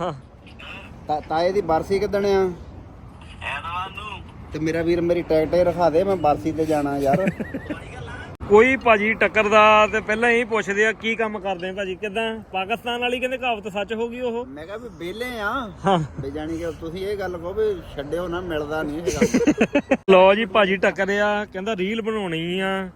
ਹਾਂ। ਤਾ- ਤਾਏ ਦੀ ਬਰਸੀ ਕਿਦਣ ਆ? ਐਤਵਾਰ ਨੂੰ। ਤੇ ਮੇਰਾ ਵੀਰ ਮੇਰੀ ਟਿਕਟ ਹੀ ਰਖਾ ਦੇ ਮੈਂ ਬਰਸੀ ਤੇ ਜਾਣਾ ਯਾਰ। ਕੋਈ ਭਾਜੀ ਟੱਕਰਦਾ ਤੇ ਪਹਿਲਾਂ ਇਹ ਪੁੱਛਦੇ ਆ ਕੀ ਕੰਮ ਕਰਦੇ ਆ ਭਾਜੀ? ਕਿਦਾਂ? ਪਾਕਿਸਤਾਨ ਵਾਲੀ ਕਹਿੰਦੇ ਕਹਾਵਤ ਸੱਚ ਹੋ ਗਈ ਉਹ। ਮੈਂ ਕਿਹਾ ਵੀ ਵਿਹਲੇ ਆ। ਹਾਂ। ਵੀ ਜਾਣੀ ਕਿ ਤੁਸੀਂ ਇਹ ਗੱਲ ਕਹੋ ਵੀ ਛੱਡਿਓ ਨਾ ਮਿਲਦਾ ਨਹੀਂ ਹੈਗਾ ਲੋ ਜੀ ਭਾਜੀ ਟੱਕਰਿਆ ਕਹਿੰਦਾ ਰੀਲ ਬਣਾਉਣੀ ਆ।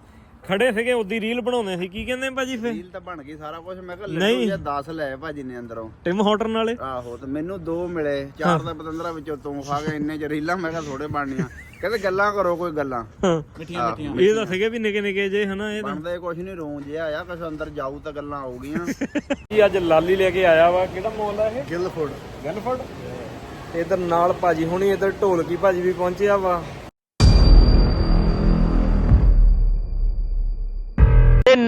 ਖੜੇ ਸੀਗੇ ਉਦੀ ਰੀਲ ਬਣਾਉਂਦੇ ਸੀ। ਕੀ ਕਹਿੰਦੇ ਭਾਜੀ ਫੇ ਡੀਲ ਤਾਂ ਬਣ ਗਈ ਸਾਰਾ ਕੁਝ ਮੈਂ ਕਿਹਾ ਨਹੀਂ। ਲੱਡੂ ਜਾਂ 10 ਲੈ ਭਾਜੀ ਨੇ ਅੰਦਰੋਂ। ਟਿਮ ਹੋਟਰਨ ਵਾਲੇ ਆਹੋ ਤੇ ਮੈਨੂੰ ਦੋ ਮਿਲੇ। ਚਾਰ ਦਾ ਪਤੰਦਰਾ ਵਿੱਚੋਂ ਤੂੰ ਖਾ ਕੇ ਇੰਨੇ ਚ ਰੀਲਾਂ ਮੈਂ ਕਿਹਾ ਥੋੜੇ ਬਣਨੀਆਂ। ਕਹਿੰਦੇ ਗੱਲਾਂ ਕਰੋ ਕੋਈ ਗੱਲਾਂ। ਹਾਂ। ਮਿੱਠੀਆਂ ਮਿੱਠੀਆਂ। ਇਹ ਤਾਂ ਸੀਗੇ ਵੀ ਨਿੱਕੇ ਨਿੱਕੇ ਜੇ ਹਨਾ ਇਹ ਤਾਂ। ਬਣਦਾ ਕੁਝ ਨਹੀਂ ਰੋਂ ਜਿਹਾ ਆ ਕੁਛ ਅੰਦਰ ਜਾਊ ਤਾਂ ਗੱਲਾਂ ਆਉਗੀਆਂ। ਜੀ ਅੱਜ ਲਾਲੀ ਲੈ ਕੇ ਆਇਆ ਵਾ? ਕਿਹੜਾ ਮੋਲ ਆ ਇਹ? ਗਿਲਫੁੱਡ ਗਨਫੋਰਡ ਤੇ ਇਧਰ ਨਾਲ ਭਾਜੀ ਹੁਣੀ ਇਧਰ ਢੋਲਕੀ ਭਾਜੀ ਵੀ ਪਹੁੰਚਿਆ ਵਾ।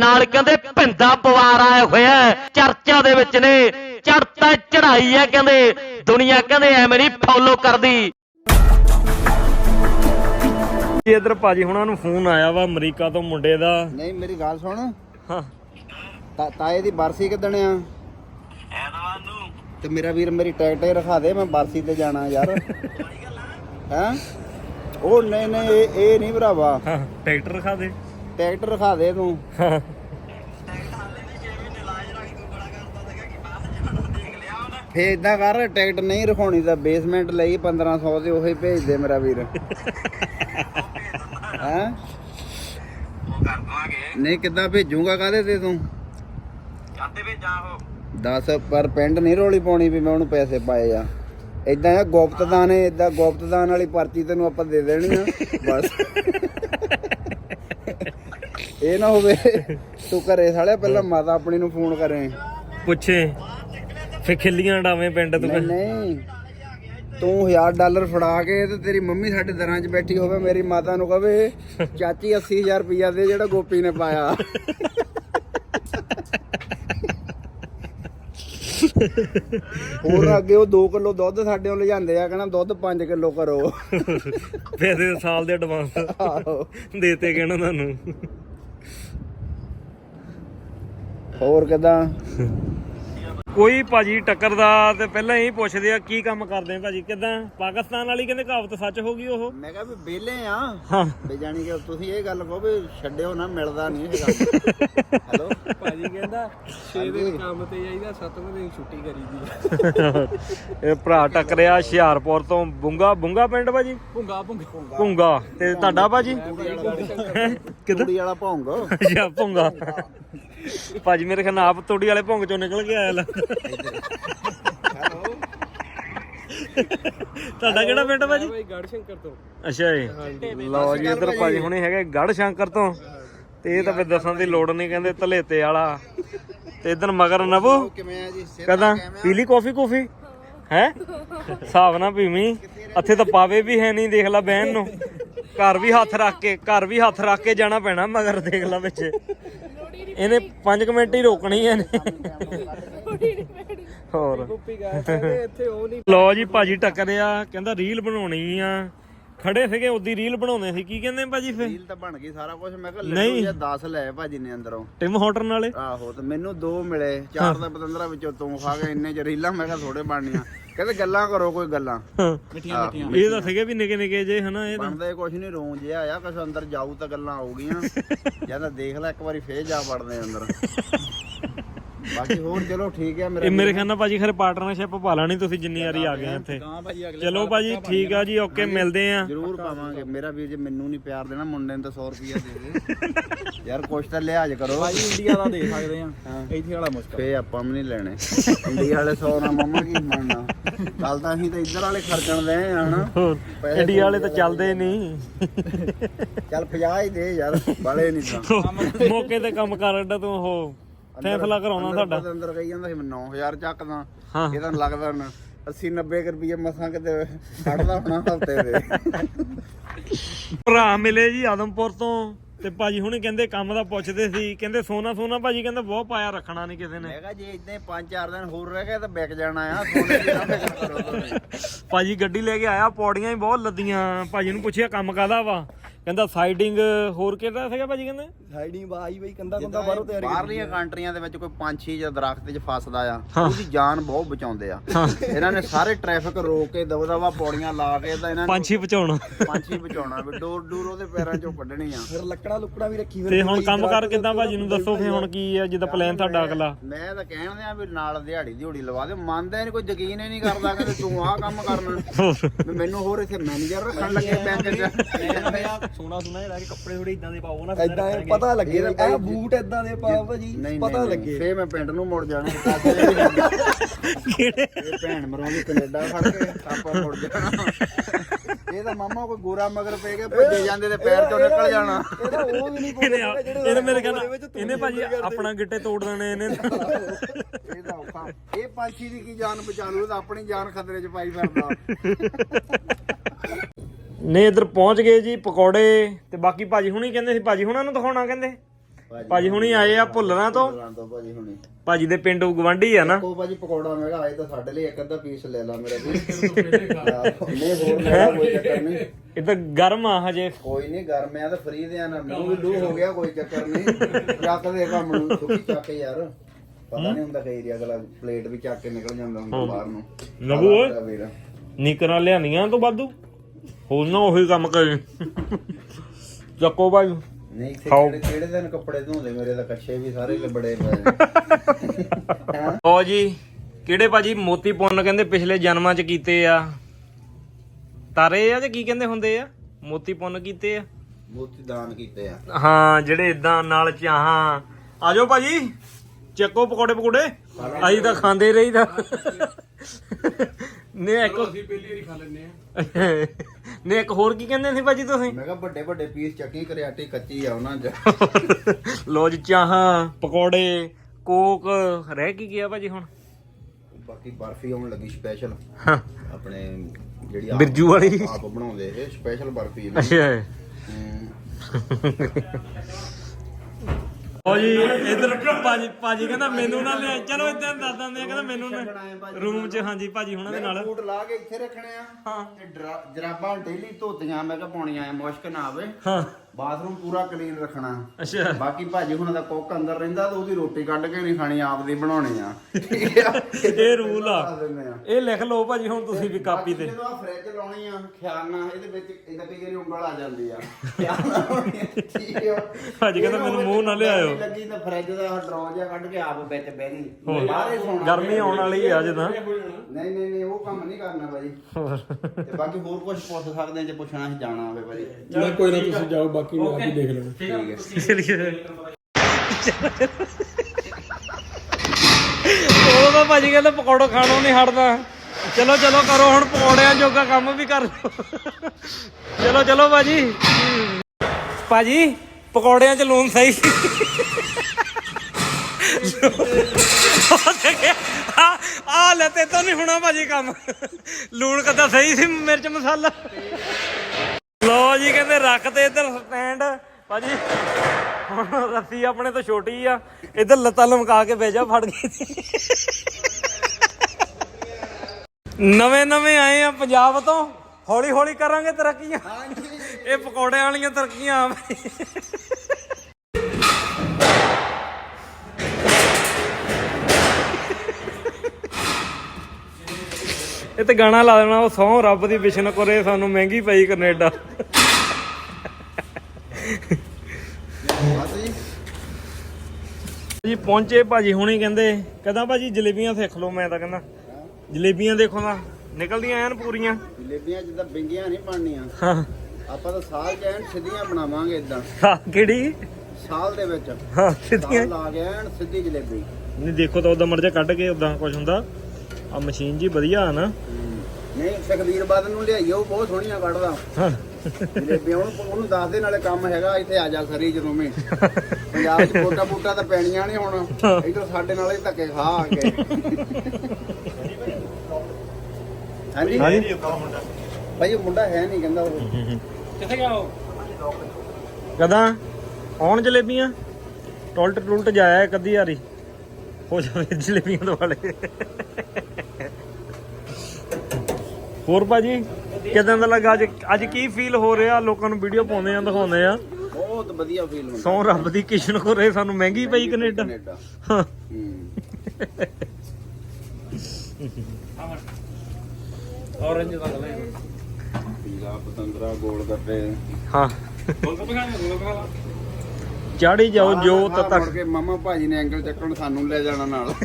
ਨਾਲ ਕਹਿੰਦੇ ਭਿੰਦਾ ਪਵਾਰ ਆਇਆ ਹੋਇਆ ਹੈ। ਚਰਚਾ ਦੇ ਵਿੱਚ ਨੇ ਚੜਤਾ ਚੜਾਈ ਹੈ ਕਹਿੰਦੇ ਦੁਨੀਆ ਕਹਿੰਦੇ ਐਵੇਂ ਨਹੀਂ ਫੋਲੋ ਕਰਦੀ। ਜੀ ਇਧਰ ਭਾਜੀ ਹੁਣਾਂ ਨੂੰ ਫੋਨ ਆਇਆ ਵਾ ਅਮਰੀਕਾ ਤੋਂ ਮੁੰਡੇ ਦਾ। ਨਹੀਂ ਮੇਰੀ ਗੱਲ ਸੁਣ। ਹਾਂ। ਤਾ- ਤਾਏ ਦੀ ਬਰਸੀ ਕਿਦਣ ਆ। ਐਤਵਾਰ ਨੂੰ। ਤੇ ਮੇਰਾ ਵੀਰ ਮੇਰੀ ਟਿਕਟ ਹੀ ਰਖਾ ਦੇ ਮੈਂ ਬਰਸੀ ਤੇ ਜਾਣਾ ਯਾਰ। ਹੈਂ? ਉਹ ਨਹੀਂ ਨਹੀਂ ਇਹ ਇਹ ਨਹੀਂ ਭਰਾਵਾ। ਹਾਂ ਟਰੈਕਟਰ ਰਖਾ ਦੇ। ਟਿਕਟ ਰਖਾ ਦੇ ਤੂੰ। ਹਾਂ ਫੇ ਇਦਾਂ ਕਰ, ਟਿਕਟ ਨਹੀਂ ਰਖਾਉਣੀ ਤਾਂ ਬੇਸਮੈਂਟ ਲਈ 1500 ਦੇ ਉਹੀ ਭੇਜ ਦੇ ਮੇਰਾ ਵੀਰ। ਹੈਂ? ਨਹੀਂ, ਕਿੱਦਾਂ ਭੇਜੂਗਾ, ਕਾਹਦੇ ਤੇ ਤੂੰ? ਜਾਂਦੇ ਵਿੱਚ ਆਹੋ 10 ਪਰ ਪਿੰਡ ਨਹੀਂ ਰੋਲੀ ਪਾਉਣੀ ਵੀ ਮੈਂ ਉਹਨੂੰ ਪੈਸੇ ਪਾਏ ਆ। ਇਦਾਂ ਆ, ਗੁਪਤਦਾਨ ਹੈ ਇਦਾਂ ਗੁਪਤਦਾਨ ਵਾਲੀ ਪਰਚੀ ਤੈਨੂੰ ਆਪਾਂ ਦੇ ਦੇਣੀ ਆ, ਬਸ। ਇਹ ਨਾ ਹੋਵੇ ਤੂੰ ਘਰੇ ਸਾਲਿਆ ਪਹਿਲਾਂ ਮਾਤਾ ਆਪਣੀ ਨੂੰ ਫੋਨ ਕਰੇ। ਪੁੱਛੇ ਫੇ ਖਿੱਲੀਆਂ ਡਾਵੇਂ ਪਿੰਡ ਤੋਂ ਨਹੀਂ ਨਹੀਂ। ਤੂੰ 1000 ਡਾਲਰ ਫੜਾ ਕੇ ਤੇ ਤੇਰੀ ਮੰਮੀ ਸਾਡੇ ਦਰਾਂ 'ਚ ਬੈਠੀ ਹੋਵੇ ਮੇਰੀ ਮਾਤਾ ਨੂੰ ਕਵੇ ਚਾਚੀ 80000 ਰੁਪਇਆ ਦੇ ਜਿਹੜਾ ਗੋਪੀ ਨੇ ਪਾਇਆ। ਹੋਰ ਅੱਗੇ ਉਹ 2 ਕਿਲੋ ਦੁੱਧ ਸਾਡੇ ਕੋਲ ਲਿਜਾਂਦੇ ਆ ਕਹਿੰਦਾ ਦੁੱਧ 5 ਕਿਲੋ ਕਰੋ। ਦੇ ਸਾਲ ਦੇ ਐਡਵਾਂਸ ਆਹੋ। ਦੇਤੇ ਕਹਿਣਾ ਤੁਹਾਨੂੰ। ਹੋਰ ਕਿਦਾਂ? ਕੋਈ ਭਾਜੀ ਟੱਕਰਦਾ ਤੇ ਪਹਿਲਾਂ ਇਹ ਪੁੱਛਦੇ ਆ ਕੀ ਕੰਮ ਕਰਦੇ ਆ ਭਾਜੀ? ਕਿਦਾਂ? ਪਾਕਿਸਤਾਨ ਵਾਲੀ ਕਹਿੰਦੇ ਕਹਾਵਤ ਸੱਚ ਹੋ ਗਈ ਉਹ। ਮੈਂ ਕਿਹਾ ਵੀ ਵਿਹਲੇ ਆ। ਹਾਂ। ਵੀ ਜਾਣੀ ਕਿ ਤੁਸੀਂ ਇਹ ਗੱਲ ਕਹੋ ਵੀ ਛੱਡਿਓ ਨਾ ਮਿਲਦਾ ਨਹੀਂ ਹੈਗਾ ਹੈਲੋ? ਭਾਜੀ ਕਹਿੰਦਾ 6 ਦਿਨ ਕੰਮ ਤੇ ਜਾਈਦਾ 7ਵੇਂ ਦਿਨ ਛੁੱਟੀ ਕਰੀਦੀ। ਇਹ ਭਰਾ ਟੱਕਰਿਆ ਹੁਸ਼ਿਆਰਪੁਰ ਤੋਂ। ਬੁੰਗਾ ਬੁੰਗਾ ਪਿੰਡ ਭਾਜੀ? ਭੁੰਗਾ ਭੁੰਗਾ। ਭੁੰਗਾ। ਤੇ ਤੁਹਾਡਾ ਭਾਜੀ? ਕਿੱਧਰ ਕੁੜੀ ਵਾਲਾ ਭੌਂਗ। ਅੱਛਾ ਭੁੰਗਾ। ਭਾਜੀ ਮੇਰੇ ਖਿਆਲ ਆਪ ਤੋੜੀ ਵਾਲੇ ਭੁੰਗ ਚੋਂ ਨਿਕਲ ਕੇ ਆਇਆ ਲੱਗਦਾ। ਤੁਹਾਡਾ ਕਿਹੜਾ ਪਿੰਡ ਭਾਜੀ? ਭਾਈ ਗੜ ਸ਼ੰਕਰ ਤੋਂ। ਅੱਛਾ ਜੀ। ਲਓ ਜੀ ਇੱਧਰ ਭਾਜੀ ਹੁਣੇ ਹੈਗੇ ਗੜ ਸ਼ੰਕਰ ਤੋਂ। ਤੇ ਇਹ ਤਾਂ ਫਿਰ ਦੱਸਣ ਦੀ ਲੋੜ ਨਹੀਂ ਕਹਿੰਦੇ ਧਲੇਤੇ ਵਾਲਾ। ਤੇ ਇੱਧਰ ਮਗਰ ਨਬੂ ਕਿਵੇਂ ਆ ਜੀ ਸਿਰ ਕਦਾਂ ਪੀਲੀ ਕਾਫੀ ਕਾਫੀ? ਹੈ? ਹਿਸਾਬ ਨਾਲ ਪੀਵੀਂ। ਇੱਥੇ ਤਾਂ ਪਾਵੇ ਵੀ ਹੈ ਨਹੀਂ ਦੇਖ ਲੈ ਬਹਿਣ ਨੂੰ। ਘਰ ਵੀ ਹੱਥ ਰੱਖ ਕੇ ਘਰ ਵੀ ਹੱਥ ਰੱਖ ਕੇ ਜਾਣਾ ਪੈਣਾ ਮਗਰ ਦੇਖ ਲੈ ਵਿੱਚ। ਇਹਨੇ 5 ਮਿੰਟ ਹੀ ਰੋਕਣੀ ਐ ਨੇ ਹੋਰ। ਗੁੱਪੀ ਗਏ ਕਹਿੰਦੇ ਇੱਥੇ ਉਹ ਨਹੀਂ ਲੋ ਜੀ ਭਾਜੀ ਟੱਕਰਿਆ ਕਹਿੰਦਾ ਰੀਲ ਬਣਾਉਣੀ ਆ। ਖੜੇ ਸੀਗੇ ਉਦੀ ਰੀਲ ਬਣਾਉਂਦੇ ਸੀ ਕੀ ਕਹਿੰਦੇ ਭਾਜੀ ਫੇ ਡੀਲ ਤਾਂ ਬਣ ਗਈ ਸਾਰਾ ਕੁਝ ਮੈਂ ਕਿਹਾ। ਲੱਡੂ ਜਾਂ 10 ਲੈ ਭਾਜੀ ਨੇ ਅੰਦਰੋਂ। ਟਿਮ ਹੋਟਰਨ ਵਾਲੇ ਆਹੋ ਤੇ ਮੈਨੂੰ ਦੋ ਮਿਲੇ ਚਾਰ ਦਾ ਪਤੰਦਰਾ ਵਿੱਚੋਂ ਤੂੰ ਖਾ ਕੇ ਇੰਨੇ ਚ ਰੀਲਾਂ ਮੈਂ ਕਿਹਾ ਥੋੜੇ ਬਣਨੀਆਂ। ਕਹਿੰਦੇ ਗੱਲਾਂ ਕਰੋ ਕੋਈ ਗੱਲਾਂ। ਮਿੱਠੀਆਂ ਮਿੱਠੀਆਂ। ਇਹ ਤਾਂ ਸੀਗੇ ਵੀ ਨਿੱਕੇ ਨਿੱਕੇ ਜੇ ਹਨਾ ਇਹ ਤਾਂ। ਬਣਦਾ ਕੁਝ ਨਹੀਂ ਰੋਂ ਜਿਹਾ ਆ ਕੁਛ ਅੰਦਰ ਜਾਊ ਤਾਂ ਗੱਲਾਂ ਆਉਗੀਆਂ ਜਾਂ ਤਾਂ ਦੇਖ ਲੈ ਇੱਕ ਵਾਰੀ ਫੇਰ ਜਾ ਵੜਦੇ ਅੰਦਰ। ਬਾਕੀ ਹੋਰ ਚਲੋ ਠੀਕ ਹੈ ਮੇਰੇ ਇਹ ਮੇਰੇ ਖਿਆਲ ਨਾਲ ਭਾਜੀ ਖਰੇ ਪਾਰਟਨਰਸ਼ਿਪ ਪਾ ਲੈਣੀ ਤੁਸੀਂ ਜਿੰਨੀ ਵਾਰੀ ਆ ਗਏ ਇੱਥੇ। ਹਾਂ ਭਾਜੀ ਅਗਲੇ ਚਲੋ ਭਾਜੀ ਠੀਕ ਆ ਜੀ ਓਕੇ ਮਿਲਦੇ ਆ। ਜ਼ਰੂਰ ਪਾਵਾਂਗੇ। ਮੇਰਾ ਵੀਰ ਜੇ ਮੈਨੂੰ ਨਹੀਂ ਪਿਆਰ ਦੇਣਾ ਮੁੰਡੇ ਨੂੰ ਤਾਂ 100 ਰੁਪਿਆ ਦੇ ਦੇ। ਯਾਰ ਕੁਛ ਤਾਂ ਲਿਹਾਜ਼ ਕਰੋ। ਭਾਜੀ ਇੰਡੀਆ ਦਾ ਦੇ ਸਕਦੇ ਆ। ਇੱਥੇ ਵਾਲਾ ਮੁਸ਼ਕਲ। ਫੇ ਆਪਾਂ ਵੀ ਨਹੀਂ ਲੈਣੇ। ਇੰਡੀਆ ਵਾਲੇ 100 ਨਾ ਮੰਮਾ ਕੀ ਮੰਨਣਾ ਕੱਲ ਤਾਂ ਅਸੀਂ ਤਾਂ ਇੱਧਰ ਵਾਲੇ ਖਰਚਣ ਦੇ ਆ ਹਨਾ? ਇੰਡੀਆ ਵਾਲੇ ਤਾਂ ਚੱਲਦੇ ਨਹੀਂ। ਚੱਲ 50 ਹੀ ਦੇ ਯਾਰ ਬਾਲੇ ਨਹੀਂ ਤਾਂ। ਮੌਕੇ ਤੇ ਕੰਮ ਕਰਨ ਦਾ ਤੂੰ ਉਹ ਫੈਸਲਾ ਕਰਾਉਣਾ ਤੁਹਾਡਾ। ਅੰਦਰ ਕਹੀ ਜਾਂਦਾ ਸੀ ਮੈਂ 9000 ਚੱਕਦਾ। ਹਾਂ। ਇਹ ਤਾਂ ਲੱਗਦਾ ਨਾ 80 90 ਰੁਪਏ ਮਸਾਂ ਕਿਤੇ ਕੱਢਦਾ ਹੋਣਾ ਹਫ਼ਤੇ ਦੇ। ਭਰਾ ਮਿਲੇ ਜੀ ਆਦਮਪੁਰ ਤੋਂ ਤੇ ਭਾਜੀ ਹੁਣੇ ਕਹਿੰਦੇ ਕੰਮ ਦਾ ਪੁੱਛਦੇ ਸੀ। ਕਹਿੰਦੇ ਸੋਨਾ ਸੋਨਾ ਭਾਜੀ ਕਹਿੰਦਾ ਬਹੁਤ ਪਾਇਆ ਰੱਖਣਾ ਨਹੀਂ ਕਿਸੇ ਨੇ। ਮੈਂ ਕਿਹਾ ਜੇ ਇਦਾਂ 5-4 ਦਿਨ ਹੋਰ ਰਹਿ ਗਏ ਤਾਂ ਵਿਕ ਜਾਣਾ ਆ। ਸੋਨੇ ਦੀ ਭਾਜੀ ਗੱਡੀ ਲੈ ਕੇ ਆਇਆ ਪੌੜੀਆਂ ਹੀ ਬਹੁਤ ਲੱਦੀਆਂ। ਭਾਜੀ ਨੂੰ ਪੁੱਛਿਆ ਕੰਮ ਕਾਦਾ ਵਾ? ਕਹਿੰਦਾ ਸਾਈਡਿੰਗ ਹੋਰ ਕਿਹੜਾ ਸੀਗਾ ਭਾਜੀ ਕਹਿੰਦੇ? ਸਾਈਡਿੰਗ ਬਾਈ ਬਈ ਕੰਦਾ ਕੰਦਾ ਜਿੱਦਾਂ ਬਾਹਰੋਂ ਤਿਆਰੀ ਬਾਹਰਲੀਆਂ ਕੰਟਰੀਆਂ ਦੇ ਵਿੱਚ ਕੋਈ ਪੰਛੀ ਜਾਂ ਦਰਖਤ 'ਚ ਫਸਦਾ ਆ। ਉਹਦੀ ਜਾਨ ਬਹੁਤ ਬਚਾਉਂਦੇ ਆ। ਇਹਨਾਂ ਨੇ ਸਾਰੇ ਟ੍ਰੈਫਿਕ ਰੋਕ ਕੇ ਦਬਦਬਾ ਪੌੜੀਆਂ ਲਾ ਕੇ ਤਾਂ ਇਹਨਾਂ ਪੰਛੀ ਬਚਾਉਣਾ। ਪੰਛੀ ਬਚਾਉਣਾ ਵੀ ਡੋਰ ਡੂਰ ਉਹਦੇ ਪੈਰਾਂ 'ਚੋਂ ਕੱਢਣੀ ਆ। ਫਿਰ ਲੱਕੜਾਂ ਲੁੱਕੜਾਂ ਵੀ ਰੱਖੀ ਤੇ ਹੁਣ ਕੰਮ ਕਰ ਕਿੱਦਾਂ ਭਾਜੀ ਨੂੰ ਦੱਸੋ ਫੇ ਹੁਣ ਕੀ ਆ ਜਿੱਦਾਂ ਪਲਾਨ ਤੁਹਾਡਾ ਅਗਲਾ? ਮੈਂ ਤਾਂ ਕਹਿਣ ਦਿਆਂ ਵੀ ਨਾਲ ਦਿਹਾੜੀ ਦਿਹੜੀ ਲਵਾ ਦੇ ਮੰਨਦਾ ਨਹੀਂ ਕੋਈ ਯਕੀਨ ਹੀ ਨਹੀਂ ਕਰਦਾ ਕਿ ਤੂੰ ਆਹ ਕੰਮ ਕਰਨਾ। ਮੈਨੂੰ ਹੋਰ ਇੱਥੇ ਮੈਨੇਜਰ ਰੱਖਣ ਲੱਗੇ ਬੈਂਕ 'ਚ ਸੋਨਾ ਸੋਨਾ ਜਿਹੜਾ ਕਿ ਕੱਪੜੇ ਥੋੜੇ ਇਦਾਂ ਦੇ ਪਾਓ ਨਾ ਇਦਾਂ ਪਤਾ ਲੱਗੇ ਇਹ ਬੂਟ ਇਦਾਂ ਦੇ ਪਾ ਭਾਜੀ ਪਤਾ ਲੱਗੇ। ਫੇਰ ਮੈਂ ਪਿੰਡ ਨੂੰ ਮੁੜ ਜਾਣਾ। ਕਿਹੜੇ? ਇਹ ਭੈਣ ਮਰਵਾਉਂਦੀ ਕੈਨੇਡਾ ਫੜ ਕੇ ਆਪਾਂ ਮੁੜ ਜਾਣਾ। ਇਹ ਤਾਂ ਮਾਮਾ ਕੋਈ ਗੋਰਾ ਮਗਰ ਪੈ ਕੇ ਭੱਜੇ ਜਾਂਦੇ ਤੇ ਪੈਰ ਚੋਂ ਨਿਕਲ ਜਾਣਾ। ਇਹਦਾ ਉਹ ਵੀ ਨਹੀਂ ਇਹਨੇ ਇਹਨੇ ਮੇਰੇ ਕਹਿੰਦਾ ਇਹਨੇ ਭਾਜੀ ਆਪਣਾ ਗਿੱਟੇ ਤੋੜ ਦੇਣੇ ਇਹਨੇ। ਇਹ ਤਾਂ ਔਖਾ। ਇਹ ਪੰਛੀ ਦੀ ਕੀ ਜਾਨ ਬਚਾ ਲੂ ਇਹ ਤਾਂ ਆਪਣੀ ਜਾਨ ਖਤਰੇ 'ਚ ਪਾਈ ਫਿਰਦਾ। ਨੇ ਇਧਰ ਪਹੁੰਚ ਗਏ ਜੀ ਪਕੌੜੇ ਤੇ ਬਾਕੀ ਭਾਜੀ ਹੁਣੀ ਕਹਿੰਦੇ ਸੀ ਭਾਜੀ ਹੁਣਾਂ ਨੂੰ ਦਿਖਾਉਣਾ ਕਹਿੰਦੇ। ਭਾਜੀ ਹੁਣੀ ਆਏ ਆ ਭੁੱਲਣਾ ਤੋਂ। ਤੋਂ ਭਾਜੀ ਹੁਣੀ। ਭਾਜੀ ਦੇ ਪਿੰਡ ਗਵੰਡੀ ਆ ਨਾ। ਕੋ ਭਾਜੀ ਪਕੌੜਾ ਮੈਂ ਕਿਹਾ ਆਏ ਤਾਂ ਸਾਡੇ ਲਈ ਇੱਕ ਅੱਧਾ ਪੀਸ ਲੈ ਲਾ ਮੇਰਾ ਵੀ। ਨਹੀਂ ਹੋਰ ਲੈਣਾ ਕੋਈ ਚੱਕਰ ਨਹੀਂ। ਇਹ ਤਾਂ ਗਰਮ ਆ ਹਜੇ। ਕੋਈ ਨਹੀਂ ਗਰਮ ਆ ਤਾਂ ਫਰੀ ਦੇ ਆ ਨਾ। ਮੈਨੂੰ ਵੀ ਲੂ ਹੋ ਗਿਆ ਕੋਈ ਚੱਕਰ ਨਹੀਂ। ਚੱਕ ਦੇ ਕੰਮ ਨੂੰ ਸੁੱਕੀ ਚੱਕ ਯਾਰ। ਪਤਾ ਨਹੀਂ ਹੁੰਦਾ ਕਈ ਵਾਰੀ ਅਗਲਾ ਪਲੇਟ ਵੀ ਚੱਕ ਕੇ ਨਿਕਲ ਜਾਂਦਾ ਹੁੰਦਾ ਬਾਹਰ ਨੂੰ। ਨਬੂ ਓਏ। ਨਿਕਰਾਂ ਲਿਆਨੀਆਂ ਤੋਂ ਵਾਧੂ। ਹੋਰ ਨਾ ਉਹੀ ਕੰਮ ਕਰੇ। ਚੱਕੋ ਭਾਈ ਨਹੀਂ ਖਾਓ। ਕਿਹੜੇ ਕਿਹੜੇ ਦਿਨ ਕੱਪੜੇ ਧੋਂਦੇ ਮੇਰੇ ਤਾਂ ਕੱਛੇ ਵੀ ਸਾਰੇ ਲਿਬੜੇ ਪਏ ਨੇ। ਹੈਂ? ਓ ਜੀ ਕਿਹੜੇ ਭਾਜੀ ਮੋਤੀ ਪੁੰਨ ਕਹਿੰਦੇ ਪਿਛਲੇ ਜਨਮਾਂ 'ਚ ਕੀਤੇ ਆ? ਤਾਰੇ ਆ ਤੇ ਕੀ ਕਹਿੰਦੇ ਹੁੰਦੇ ਆ? ਮੋਤੀ ਪੁੰਨ ਕੀਤੇ ਆ? ਮੋਤੀ ਦਾਨ ਕੀਤੇ ਆ। ਹਾਂ ਜਿਹੜੇ ਇਦਾਂ ਨਾਲ ਚਾਹਾਂ ਆਜੋ ਭਾਜੀ ਚੱਕੋ ਪਕੌੜੇ ਪਕੌੜੇ। ਅਸੀਂ ਤਾਂ ਖਾਂਦੇ ਰਹੀਦਾ। ਨੇ ਇੱਕ ਅਸੀਂ ਪਹਿਲੀ ਵਾਰੀ ਖਾ ਲੈਨੇ ਆ। ਨੇ ਇੱਕ ਹੋਰ ਕੀ ਕਹਿੰਦੇ ਸੀ ਭਾਜੀ ਤੁਸੀਂ? ਮੈਂ ਕਿਹਾ ਵੱਡੇ ਵੱਡੇ ਪੀਸ ਚੱਕੀ ਕਰਿਆਟੀ ਕੱਚੀ ਆ ਉਹਨਾਂ 'ਚ। ਲੋ ਜੀ ਚਾਹਾਂ ਪਕੌੜੇ ਕੋਕ ਰਹਿ ਕੀ ਗਿਆ ਭਾਜੀ ਹੁਣ? ਬਾਕੀ ਬਰਫੀ ਆਉਣ ਲੱਗੀ ਸਪੈਸ਼ਲ ਆਪਣੇ ਜਿਹੜੀ ਆਪ- ਬਿਰਜੂ ਵਾਲੀ। ਆਪ ਬਣਾਉਂਦੇ ਇਹ ਸਪੈਸ਼ਲ ਬਰਫੀ। ਇਹਨਾਂ ਦੀ। ਅੱਛਾ। ਹੂੰ। ਓ ਜੀ ਇਧਰ ਭਾਜੀ ਭਾਜੀ ਕਹਿੰਦਾ ਮੈਨੂੰ ਨਾ ਲਿਆ ਚਲੋ ਇਦਾਂ ਦੱਸ ਦਿੰਦੇ ਆ ਕਹਿੰਦਾ ਮੈਨੂੰ ਨਾ ਰੂਮ 'ਚ ਹਾਂਜੀ ਭਾਜੀ ਹੁਣਾਂ ਦੇ ਨਾਲ। ਬੂਟ ਲਾ ਕੇ ਇੱਥੇ ਰੱਖਣੇ ਆ। ਹਾਂ। ਤੇ ਜਰਾਬਾਂ ਡੇਲੀ ਧੋਤੀਆਂ ਮੈਂ ਕਿਹਾ ਪਾਉਣੀਆਂ ਆ ਮੁਸ਼ਕ ਨਾ ਆਵੇ। ਹਾਂ। ਬਾਥਰੂਮ ਪੂਰਾ ਕਲੀਨ ਰੱਖਣਾ। ਅੱਛਾ। ਬਾਕੀ ਭਾਜੀ ਹੁਣਾਂ ਦਾ ਕੁੱਕ ਅੰਦਰ ਰਹਿੰਦਾ ਤੇ ਉਹਦੀ ਰੋਟੀ ਕੱਢ ਕੇ ਨਹੀਂ ਖਾਣੀ ਆਪ ਦੀ ਬਣਾਉਣੀ ਆ। ਠੀਕ ਆ। ਇਹ ਰੂਲ ਆ। ਇਹ ਲਿਖ ਲਓ ਭਾਜੀ ਹੁਣ ਤੁਸੀਂ ਵੀ ਕਾਪੀ ਤੇ। ਜਦੋਂ ਆ ਫ੍ਰਿਜ ਲਾਉਣੀ ਆ ਖਿਆਲ ਨਾਲ ਇਹਦੇ ਵਿੱਚ ਇਹਦਾ ਕਈ ਵਾਰੀ ਉਂਗਲ ਆ ਜਾਂਦੀ ਆ। ਖਿਆਲ ਨਾਲ ਹੋਣੀ ਆ, ਠੀਕ ਆ। ਭਾਜੀ ਕਹਿੰਦਾ ਮੈਨੂੰ ਮੂੰਹ ਨਾ ਲਿਆਇਓ। ਲੱਗੀ ਤਾਂ ਫ੍ਰਿਜ ਦਾ ਡਰੋ ਜਿਹਾ ਕੱਢ ਕੇ ਆਪ ਵਿੱਚ ਬਹਿ ਗਈ। ਬਾਹਰ ਹੀ ਸੌਣਾ ਗਰਮੀ ਆਉਣ ਵਾਲੀ ਆ ਜਦਾਂ ਨਹੀਂ ਨਹੀਂ ਨਹੀਂ ਉਹ ਕੰਮ ਨਹੀਂ ਕਰਨਾ ਭਾਜੀ। ਤੇ ਬਾਕੀ ਹੋਰ ਕੁਝ ਪੁੱਛ ਸਕਦੇ ਆ ਜੇ ਪੁੱਛਣਾ ਸੀ ਜਾਣਾ ਹੋਵੇ ਭਾਜੀ। ਨਾ ਕੋਈ ਨਾ ਤੁਸੀਂ ਜਾਓ ਬਾਕੀ ਮੈਂ ਆਪ ਹੀ ਦੇਖ ਲੈਣਾ। ਠੀਕ ਹੈ। ਉਹ ਤਾਂ ਭਾਜੀ ਕਹਿੰਦਾ ਪਕੌੜਾ ਖਾਣੋਂ ਨਹੀਂ ਹਟਦਾ। ਚਲੋ ਚਲੋ ਕਰੋ ਹੁਣ ਪਕੌੜਿਆਂ ਜੋਗਾ ਕੰਮ ਵੀ ਕਰ ਲਓ। ਚਲੋ ਚਲੋ ਭਾਜੀ। ਭਾਜੀ ਪਕੌੜਿਆਂ 'ਚ ਲੂਣ ਸਹੀ। ਆ ਆ ਲੈ ਤੇ ਤਾਂ ਨਹੀਂ ਹੋਣਾ ਭਾਜੀ ਕੰਮ। ਲੂਣ ਕਦਾ ਸਹੀ ਸੀ ਮਿਰਚ ਮਸਾਲਾ। ਲੋ ਜੀ ਕਹਿੰਦੇ ਰੱਖ ਤੇ ਇੱਧਰ ਸਟੈਂਡ ਭਾਜੀ ਹੁਣ ਰੱਸੀ ਆਪਣੇ ਤੋਂ ਛੋਟੀ ਆ। ਇੱਧਰ ਲੱਤਾਂ ਲਮਕਾ ਕੇ ਭੇਜਾ ਫੜ ਗਈ ਨਵੇਂ ਨਵੇਂ ਆਏ ਆ ਪੰਜਾਬ ਤੋਂ। ਹੌਲੀ ਹੌਲੀ ਕਰਾਂਗੇ ਤਰੱਕੀਆਂ। ਇਹ ਪਕੌੜਿਆਂ ਵਾਲੀਆਂ ਤਰੱਕੀਆਂ ਆ। ਇਹ ਤੇ ਗਾਣਾ ਲਾ ਦੇਣਾ ਉਹ ਸੌ ਰੱਬ ਦੀ ਵਿਸ਼ਨ ਕਰੇ ਸਾਨੂੰ ਮਹਿੰਗੀ ਪਈ ਕੈਨੇਡਾ। ਜੀ ਪਹੁੰਚੇ ਭਾਜੀ ਹੁਣੀ ਕਹਿੰਦੇ ਕਹਿੰਦਾ ਭਾਜੀ ਜਲੇਬੀਆਂ ਸਿੱਖ ਲਓ ਮੈਂ ਤਾਂ ਕਹਿੰਦਾ। ਜਲੇਬੀਆਂ ਦੇਖੋ ਨਾ ਨਿਕਲਦੀਆਂ ਐਨ ਪੂਰੀਆਂ। ਜਲੇਬੀਆਂ ਜਿੱਦਾਂ ਬਿੰਗੀਆਂ ਨਹੀਂ ਬਣਨੀਆਂ। ਹਾਂ। ਆਪਾਂ ਤਾਂ ਸਾਲ ਚ ਐਨ ਸਿੱਧੀਆਂ ਬਣਾਵਾਂਗੇ ਇਦਾਂ ਹਾਂ, ਕਿਹੜੀ? ਸਾਲ ਦੇ ਵਿੱਚ। ਹਾਂ ਸਿੱਧੀਆਂ। ਲਾ ਕੇ ਐਨ ਸਿੱਧੀ ਜਲੇਬੀ। ਨਹੀਂ ਦੇਖੋ ਤਾਂ ਉਦਾਂ ਮਰਜਾ ਕੱਢ ਕੇ ਉਦਾਂ ਕੁਝ ਹੁੰਦਾ। ਆ ਮਸ਼ੀਨ ਜੀ ਵਧੀਆ ਆ ਨਾ। ਨਹੀਂ ਸੁਖਬੀਰ ਬਾਦਲ ਨੂੰ ਲਿਆਈਓ ਉਹ ਬਹੁਤ ਸੋਹਣੀਆਂ ਕੱਢਦਾ। ਹਾਂ। ਜਲੇਬੀਆਂ ਉਹਨੂੰ ਉਹਨੂੰ ਦੱਸ ਦੇ ਨਾਲੇ ਕੰਮ ਹੈਗਾ ਇੱਥੇ ਆ ਜਾ ਖਰੀ ਜਦੋਂ ਮੈਂ ਪੰਜਾਬ 'ਚ ਵੋਟਾਂ ਬੂਟਾਂ ਤਾਂ ਪੈਣੀਆਂ ਨਹੀਂ ਹੁਣ। ਇਧਰ ਸਾਡੇ ਨਾਲ ਹੀ ਧੱਕੇ ਖਾ ਆ ਕੇ। ਹਾਂਜੀ? ਹਾਂਜੀ। ਭਾਈ ਉਹ ਮੁੰਡਾ ਹੈ ਨਹੀਂ ਕਹਿੰਦਾ ਉਹ। ਕਿੱਥੇ ਗਿਆ ਉਹ? ਕਦਾਂ? ਆਉਣ ਜਲੇਬੀਆਂ? ਟੁਲਟ ਟੁਲਟ ਜਾਇਆ ਅੱਧੀ ਵਾਰੀ। ਹੋ ਜਾਵੇ ਜਲੇਬੀਆਂ ਤੋਂ ਵਾਲੇ। ਹੋਰ ਭਾਜੀ ਕਿਦਾਂ ਦਾ ਲੱਗਾ ਅੱਜ? ਅੱਜ ਕੀ ਫੀਲ ਹੋ ਰਿਹਾ? ਲੋਕਾਂ ਨੂੰ ਵੀਡੀਓ ਪਾਉਂਦੇ ਆ ਦਿਖਾਉਂਦੇ ਆ। ਬਹੁਤ ਵਧੀਆ ਫੀਲ ਹੁੰਦਾ। ਸੌ ਰੱਬ ਦੀ ਕਿਸ਼ਨ ਕੋਰੇ ਸਾਨੂੰ ਮਹਿੰਗੀ ਪਈ ਕੈਨੇਡਾ। ਹਾਂ। ਹੂੰ। ਔਰੰਜ ਦਾ ਲੈ ਪੀਲਾ ਪਤੰਦਰਾ ਗੋਲ ਗੱਪੇ। ਹਾਂ। ਗੋਲ ਗੱਪੇ ਖਾਣੇ ਗੋਲ ਗੱਪੇ ਚਾੜੀ ਜਾਓ ਜੋ ਮੁੜ ਤੱਕ। ਕੇ ਮਾਮਾ ਭਾਜੀ ਨੇ ਐਂਗਲ ਚੱਕਣ ਸਾਨੂੰ ਲੈ ਜਾਣਾ ਨਾਲ।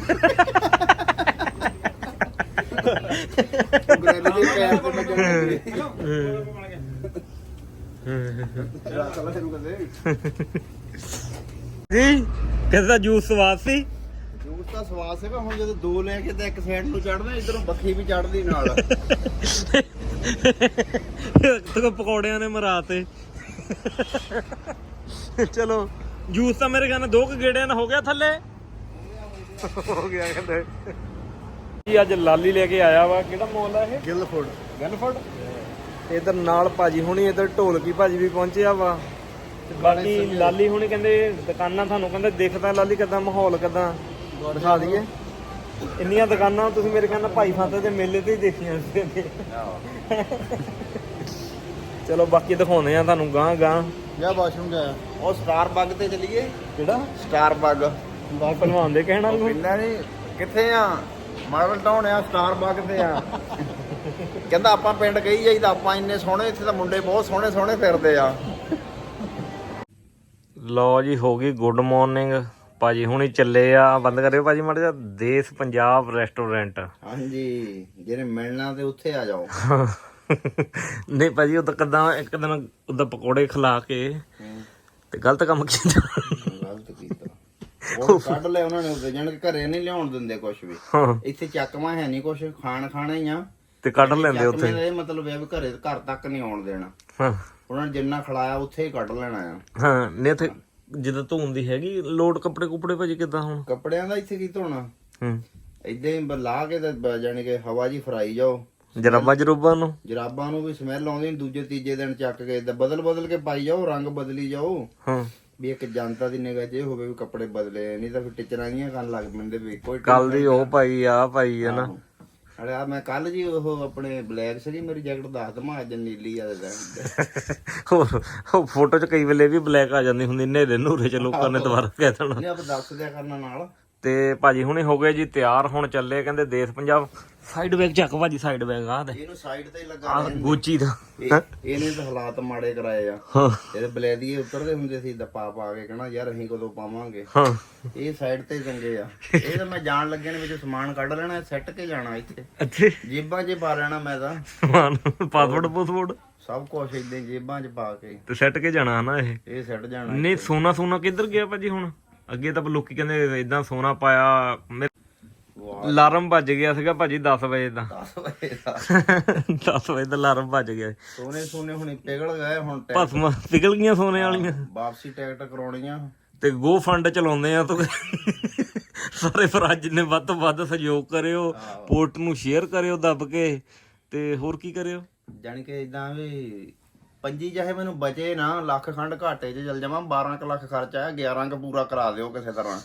ਦੇ ਪੈਰ ਤੇ ਲੱਗਣ ਜੀ ਕਿਹਦਾ ਜੂਸ ਸਵਾਦ ਸੀ? ਜੂਸ ਦਾ ਸਵਾਦ ਸੀਗਾ ਹੁਣ ਜਦੋਂ ਦੋ ਲੈ ਕੇ ਤੇ ਇੱਕ ਸਾਈਡ ਨੂੰ ਚੜਦਾ ਇਧਰੋਂ ਬੱਖੀ ਵੀ ਚੜਦੀ ਨਾਲ। ਤੋ ਪਕੌੜਿਆਂ ਨੇ ਮਰਾਤੇ। ਚਲੋ। ਜੂਸ ਤਾਂ ਮੇਰੇ ਖਿਆਲ ਨਾਲ ਦੋ ਕੁ ਗੇੜਿਆਂ ਨਾਲ ਹੋ ਗਿਆ ਥੱਲੇ। ਹੋ ਗਿਆ ਕਹਿੰਦੇ। ਜੀ ਅੱਜ ਲਾਲੀ ਲੈ ਕੇ ਆਇਆ ਵਾ। ਕਿਹੜਾ ਮੋਲ ਆ ਇਹ? ਗਿਲਫੁੱਡ ਗਨਫੋਰਡ ਤੇ ਇਧਰ ਨਾਲ ਭਾਜੀ ਹੁਣੀ ਇਧਰ ਢੋਲਕੀ ਭਾਜੀ ਵੀ ਪਹੁੰਚਿਆ ਵਾ। ਤੇ ਬਾਕੀ ਲਾਲੀ ਹੁਣੀ ਕਹਿੰਦੇ ਦੁਕਾਨਾਂ ਤੁਹਾਨੂੰ ਕਹਿੰਦੇ ਦੇਖਦਾ ਲਾਲੀ ਕਿਦਾਂ ਮਾਹੌਲ ਕਿਦਾਂ? ਦਿਖਾ ਦਈਏ। ਇੰਨੀਆਂ ਦੁਕਾਨਾਂ ਤੁਸੀਂ ਮੇਰੇ ਨਾਲ ਭਾਈ ਫਾਤੇ ਦੇ ਮੇਲੇ ਤੇ ਹੀ ਦੇਖੀਆਂ ਸੀ। ਚਲੋ ਬਾਕੀ ਦਿਖਾਉਂਦੇ ਆ ਤੁਹਾਨੂੰ ਗਾਂ ਗਾਂ ਜਾ ਵਾਸ਼ਰੂਮ ਜਾ ਉਹ ਸਟਾਰ ਬੱਗ ਤੇ ਚਲੀਏ। ਕਿਹੜਾ? ਸਟਾਰ ਬੱਗ। ਬਾਗ ਪਹਿਲਵਾਨ ਦੇ ਕਹਿਣਾ ਨੂੰ। ਪਿੰਡਾਂ ਨਹੀਂ ਕਿੱਥੇ ਆ? ਮਾਰਵਲ ਟਾਊਨ ਆ ਸਟਾਰ ਬੱਗ ਤੇ ਆ। ਕਹਿੰਦਾ ਆਪਾਂ ਪਿੰਡ ਗਈ ਜਾਈਦਾ ਆਪਾਂ ਇੰਨੇ ਸੋਹਣੇ ਇੱਥੇ ਤਾਂ ਮੁੰਡੇ ਬਹੁਤ ਸੋਹਣੇ ਸੋਹਣੇ ਫਿਰਦੇ ਆ। ਲੋ ਜੀ ਹੋ ਗਈ ਗੁੱਡ ਮਾਰਨਿੰਗ ਭਾਜੀ ਹੁਣੀ ਚੱਲੇ ਆ। ਬੰਦ ਕਰਿਓ ਭਾਜੀ ਮਾੜਾ ਜਿਹਾ। ਦੇਸ ਪੰਜਾਬ ਰੈਸਟੋਰੈਂਟ। ਹਾਂਜੀ ਜਿਹਨੇ ਮਿਲਣਾ ਤੇ ਉੱਥੇ ਆ ਜਾਓ। ਨਹੀਂ ਭਾਜੀ ਉਹ ਤਾਂ ਕਦਾਂ ਇੱਕ ਦਿਨ ਉਹਦਾ ਪਕੌੜੇ ਖਿਲਾ ਕੇ ਤੇ ਗਲਤ ਕੰਮ ਕੀਤਾ। ਗਲਤ ਕੀਤਾ। ਉਹ ਕੱਢ ਲਿਆ ਉਹਨਾਂ ਨੇ ਉੱਤੇ ਜਾਣ ਕੇ ਘਰੇ ਨਹੀਂ ਲਿਆਉਣ ਦਿੰਦੇ ਕੁਝ ਵੀ। ਇੱਥੇ ਚੱਕਵਾ ਹੈ ਨਹੀਂ ਕੁਝ ਖਾਣ ਖਾਣਾ ਹੀ ਆ। ਤੇ ਕੱਢ ਲੈਂਦੇ ਉੱਥੇ। ਇਹ ਮਤਲਬ ਹੈ ਵੀ ਘਰੇ ਘਰ ਤੱਕ ਨਹੀਂ ਆਉਣ ਦੇਣਾ। ਹਾਂ। ਉਹਨਾਂ ਨੇ ਜਿੰਨਾ ਖਿਲਾਇਆ ਉੱਥੇ ਹੀ ਕੱਢ ਲੈਣਾ ਆ। ਹਾਂ ਨਹੀਂ ਇੱਥੇ ਜਿੱਦਾਂ ਧੋਣ ਦੀ ਹੈਗੀ ਲੋਡ ਕੱਪੜੇ ਕੁਪੜੇ ਭਾਜੀ ਕਿਦਾਂ ਹੁਣ? ਕੱਪੜਿਆਂ ਦਾ ਇੱਥੇ ਕੀ ਧੋਣਾ? ਹੂੰ। ਇਦਾਂ ਹੀ ਲਾ ਕੇ ਤੇ ਜਾਣੀ ਕਿ ਹਵਾ ਜੀ ਫਰਾਈ ਜਾਓ। ਜਰਾਬਾਂ ਜਰੂਬਾਂ ਨੂੰ? ਜਰਾਬਾਂ ਨੂੰ ਵੀ ਸਮੈਲ ਆਉਂਦੀ ਨੀ, ਦੂਜੇ ਤੀਜੇ ਦਿਨ ਚੱਕ ਕੇ ਏਦਾਂ ਬਦਲ ਬਦਲ ਕੇ ਪਾਈ ਜਾਓ ਰੰਗ ਬਦਲੀ ਜਾਓ। ਹਾਂ। ਵੀ ਇੱਕ ਜਨਤਾ ਦੀ ਨਿਗਾਹ 'ਚ ਇਹ ਹੋਵੇ ਵੀ ਕੱਪੜੇ ਬਦਲੇ ਨਹੀਂ ਤਾਂ ਫਿਰ ਟਿਚਰਾਂ ਦੀਆਂ ਕੰਨ ਲੱਗ ਪੈਂਦੇ ਵੀ ਕੋਈ ਕੱਲ ਦੀ ਉਹ ਭਾਈ ਆ ਭਾਈ ਹੈ ਨਾ। ਅਰੇ ਆ ਮੈਂ ਕੱਲ ਜੀ ਉਹ ਆਪਣੇ ਬਲੈਕ ਸੀ ਮੇਰੀ ਜੈਕਟ ਦੱਸ ਦਮਾ ਅੱਜ ਨੀਲੀ ਆ ਦੇ ਉਹ ਫੋਟੋ 'ਚ ਕਈ ਵੇਲੇ ਵੀ ਬਲੈਕ ਆ ਜਾਂਦੀ ਹੁੰਦੀ ਨੇਰੇ ਨੂਰੇ 'ਚ ਲੋਕਾਂ ਨੇ ਦੁਬਾਰਾ ਕਹਿ ਦੇਣਾ। ਨਹੀਂ ਆਪ ਦੱਸ ਦਿਆ ਕਰਨਾ ਨਾਲ। ਤੇ ਭਾਜੀ ਹੁਣੇ ਹੋ ਗਏ ਜੀ ਤਿਆਰ ਹੁਣ ਚੱਲੇ ਕਹਿੰਦੇ ਦੇਸ਼ ਪੰਜਾਬ। ਸਾਈਡ ਬੈਗ ਚੱਕ ਭਾਜੀ ਸਾਈਡ ਬੈਗ ਆ ਦੇ ਇਹਨੂੰ ਸਾਈਡ ਤੇ ਹੀ ਲੱਗਾ ਆ ਗੁੱਚੀ ਦਾ। ਇਹ- ਇਹਨੇ ਤਾਂ ਹਾਲਾਤ ਮਾੜੇ ਕਰਾਏ ਆ। ਹਾਂ। ਇਹਦੇ ਬਲੈਦੀਏ ਉਤਰਦੇ ਹੁੰਦੇ ਸੀ ਦਪਾ ਪਾ ਕੇ ਕਹਣਾ ਯਾਰ ਅਸੀਂ ਕਦੋਂ ਪਾਵਾਂਗੇ? ਹਾਂ। ਇਹ ਸਾਈਡ ਤੇ ਚੰਗੇ ਆ। ਇਹ ਤਾਂ ਮੈਂ ਜਾਣ ਲੱਗਿਆ ਨੇ ਵਿੱਚ ਸਮਾਨ ਕੱਢ ਲੈਣਾ ਸੈੱਟ ਕੇ ਜਾਣਾ ਇੱਥੇ। ਅੱਛੇ। ਜੇਬਾਂ 'ਚ ਪਾ ਲੈਣਾ ਮੈਂ ਤਾਂ। ਮਾਨ ਪਾਸਵਰਡ ਪਾਸਵਰਡ ਸਭ ਕੁਝ ਇਦਾਂ ਜੇਬਾਂ 'ਚ ਪਾ ਕੇ। ਤੇ ਸੈੱਟ ਕੇ ਜਾਣਾ ਹਨਾ ਇਹ। ਇਹ ਸੈੱਟ ਜਾਣਾ ਨਹੀਂ ਸੋਨਾ ਸੋਨਾ ਕਿੱਧਰ ਗਿਆ ਭਾਜੀ ਹੁਣ? ਅੱਗੇ ਤਾਂ ਲੋਕੀ ਕਹਿੰਦੇ ਇਦਾਂ ਸੋਨਾ ਪਾਇਆ ਮੇਰੇ ਅਲਾਰਮ ਵੱਜ ਗਿਆ ਸੀਗਾ ਭਾਜੀ 10 ਵਜੇ ਦਾ। 10 ਵਜੇ ਦਾ। 10 ਵਜੇ ਦਾ ਅਲਾਰਮ ਵੱਜ ਗਿਆ। ਸੋਨੇ ਸੋਨੇ ਹੁਣੇ ਪਿਘਲ ਗਏ ਹੁਣ ਭਸਮ ਪਿਘਲ ਗਈਆਂ ਸੋਨੇ ਵਾਲੀਆਂ। ਵਾਪਸੀ ਟਿਕਟ ਕਰਾਉਣੀਆਂ ਤੇ ਗੋ ਫੰਡ ਚਲਾਉਂਦੇ ਆ ਤੂੰ। ਸਾਰੇ ਭਰਾ ਜਿੰਨੇ ਵੱਧ ਤੋਂ ਵੱਧ ਸਹਿਯੋਗ ਕਰਿਓ ਪੋਰਟ ਨੂੰ ਸ਼ੇਅਰ ਕਰਿਓ ਦੱਬ ਕੇ। ਤੇ ਹੋਰ ਕੀ ਕਰਿਓ? ਜਾਣੀ ਕਿ ਇਦਾਂ ਵੀ ਪੰਜੀ ਚਾਹੇ ਮੈਨੂੰ ਬਚੇ ਨਾ ਲੱਖ ਖੰਡ ਘਾਟੇ 'ਚ ਚਲ ਜਾਵਾਂ 12 ਕੁ ਲੱਖ ਖਰਚਾ ਆ 11 ਕੁ ਪੂਰਾ ਕਰਾ ਦਿਓ ਕਿਸੇ ਤਰ੍ਹਾਂ।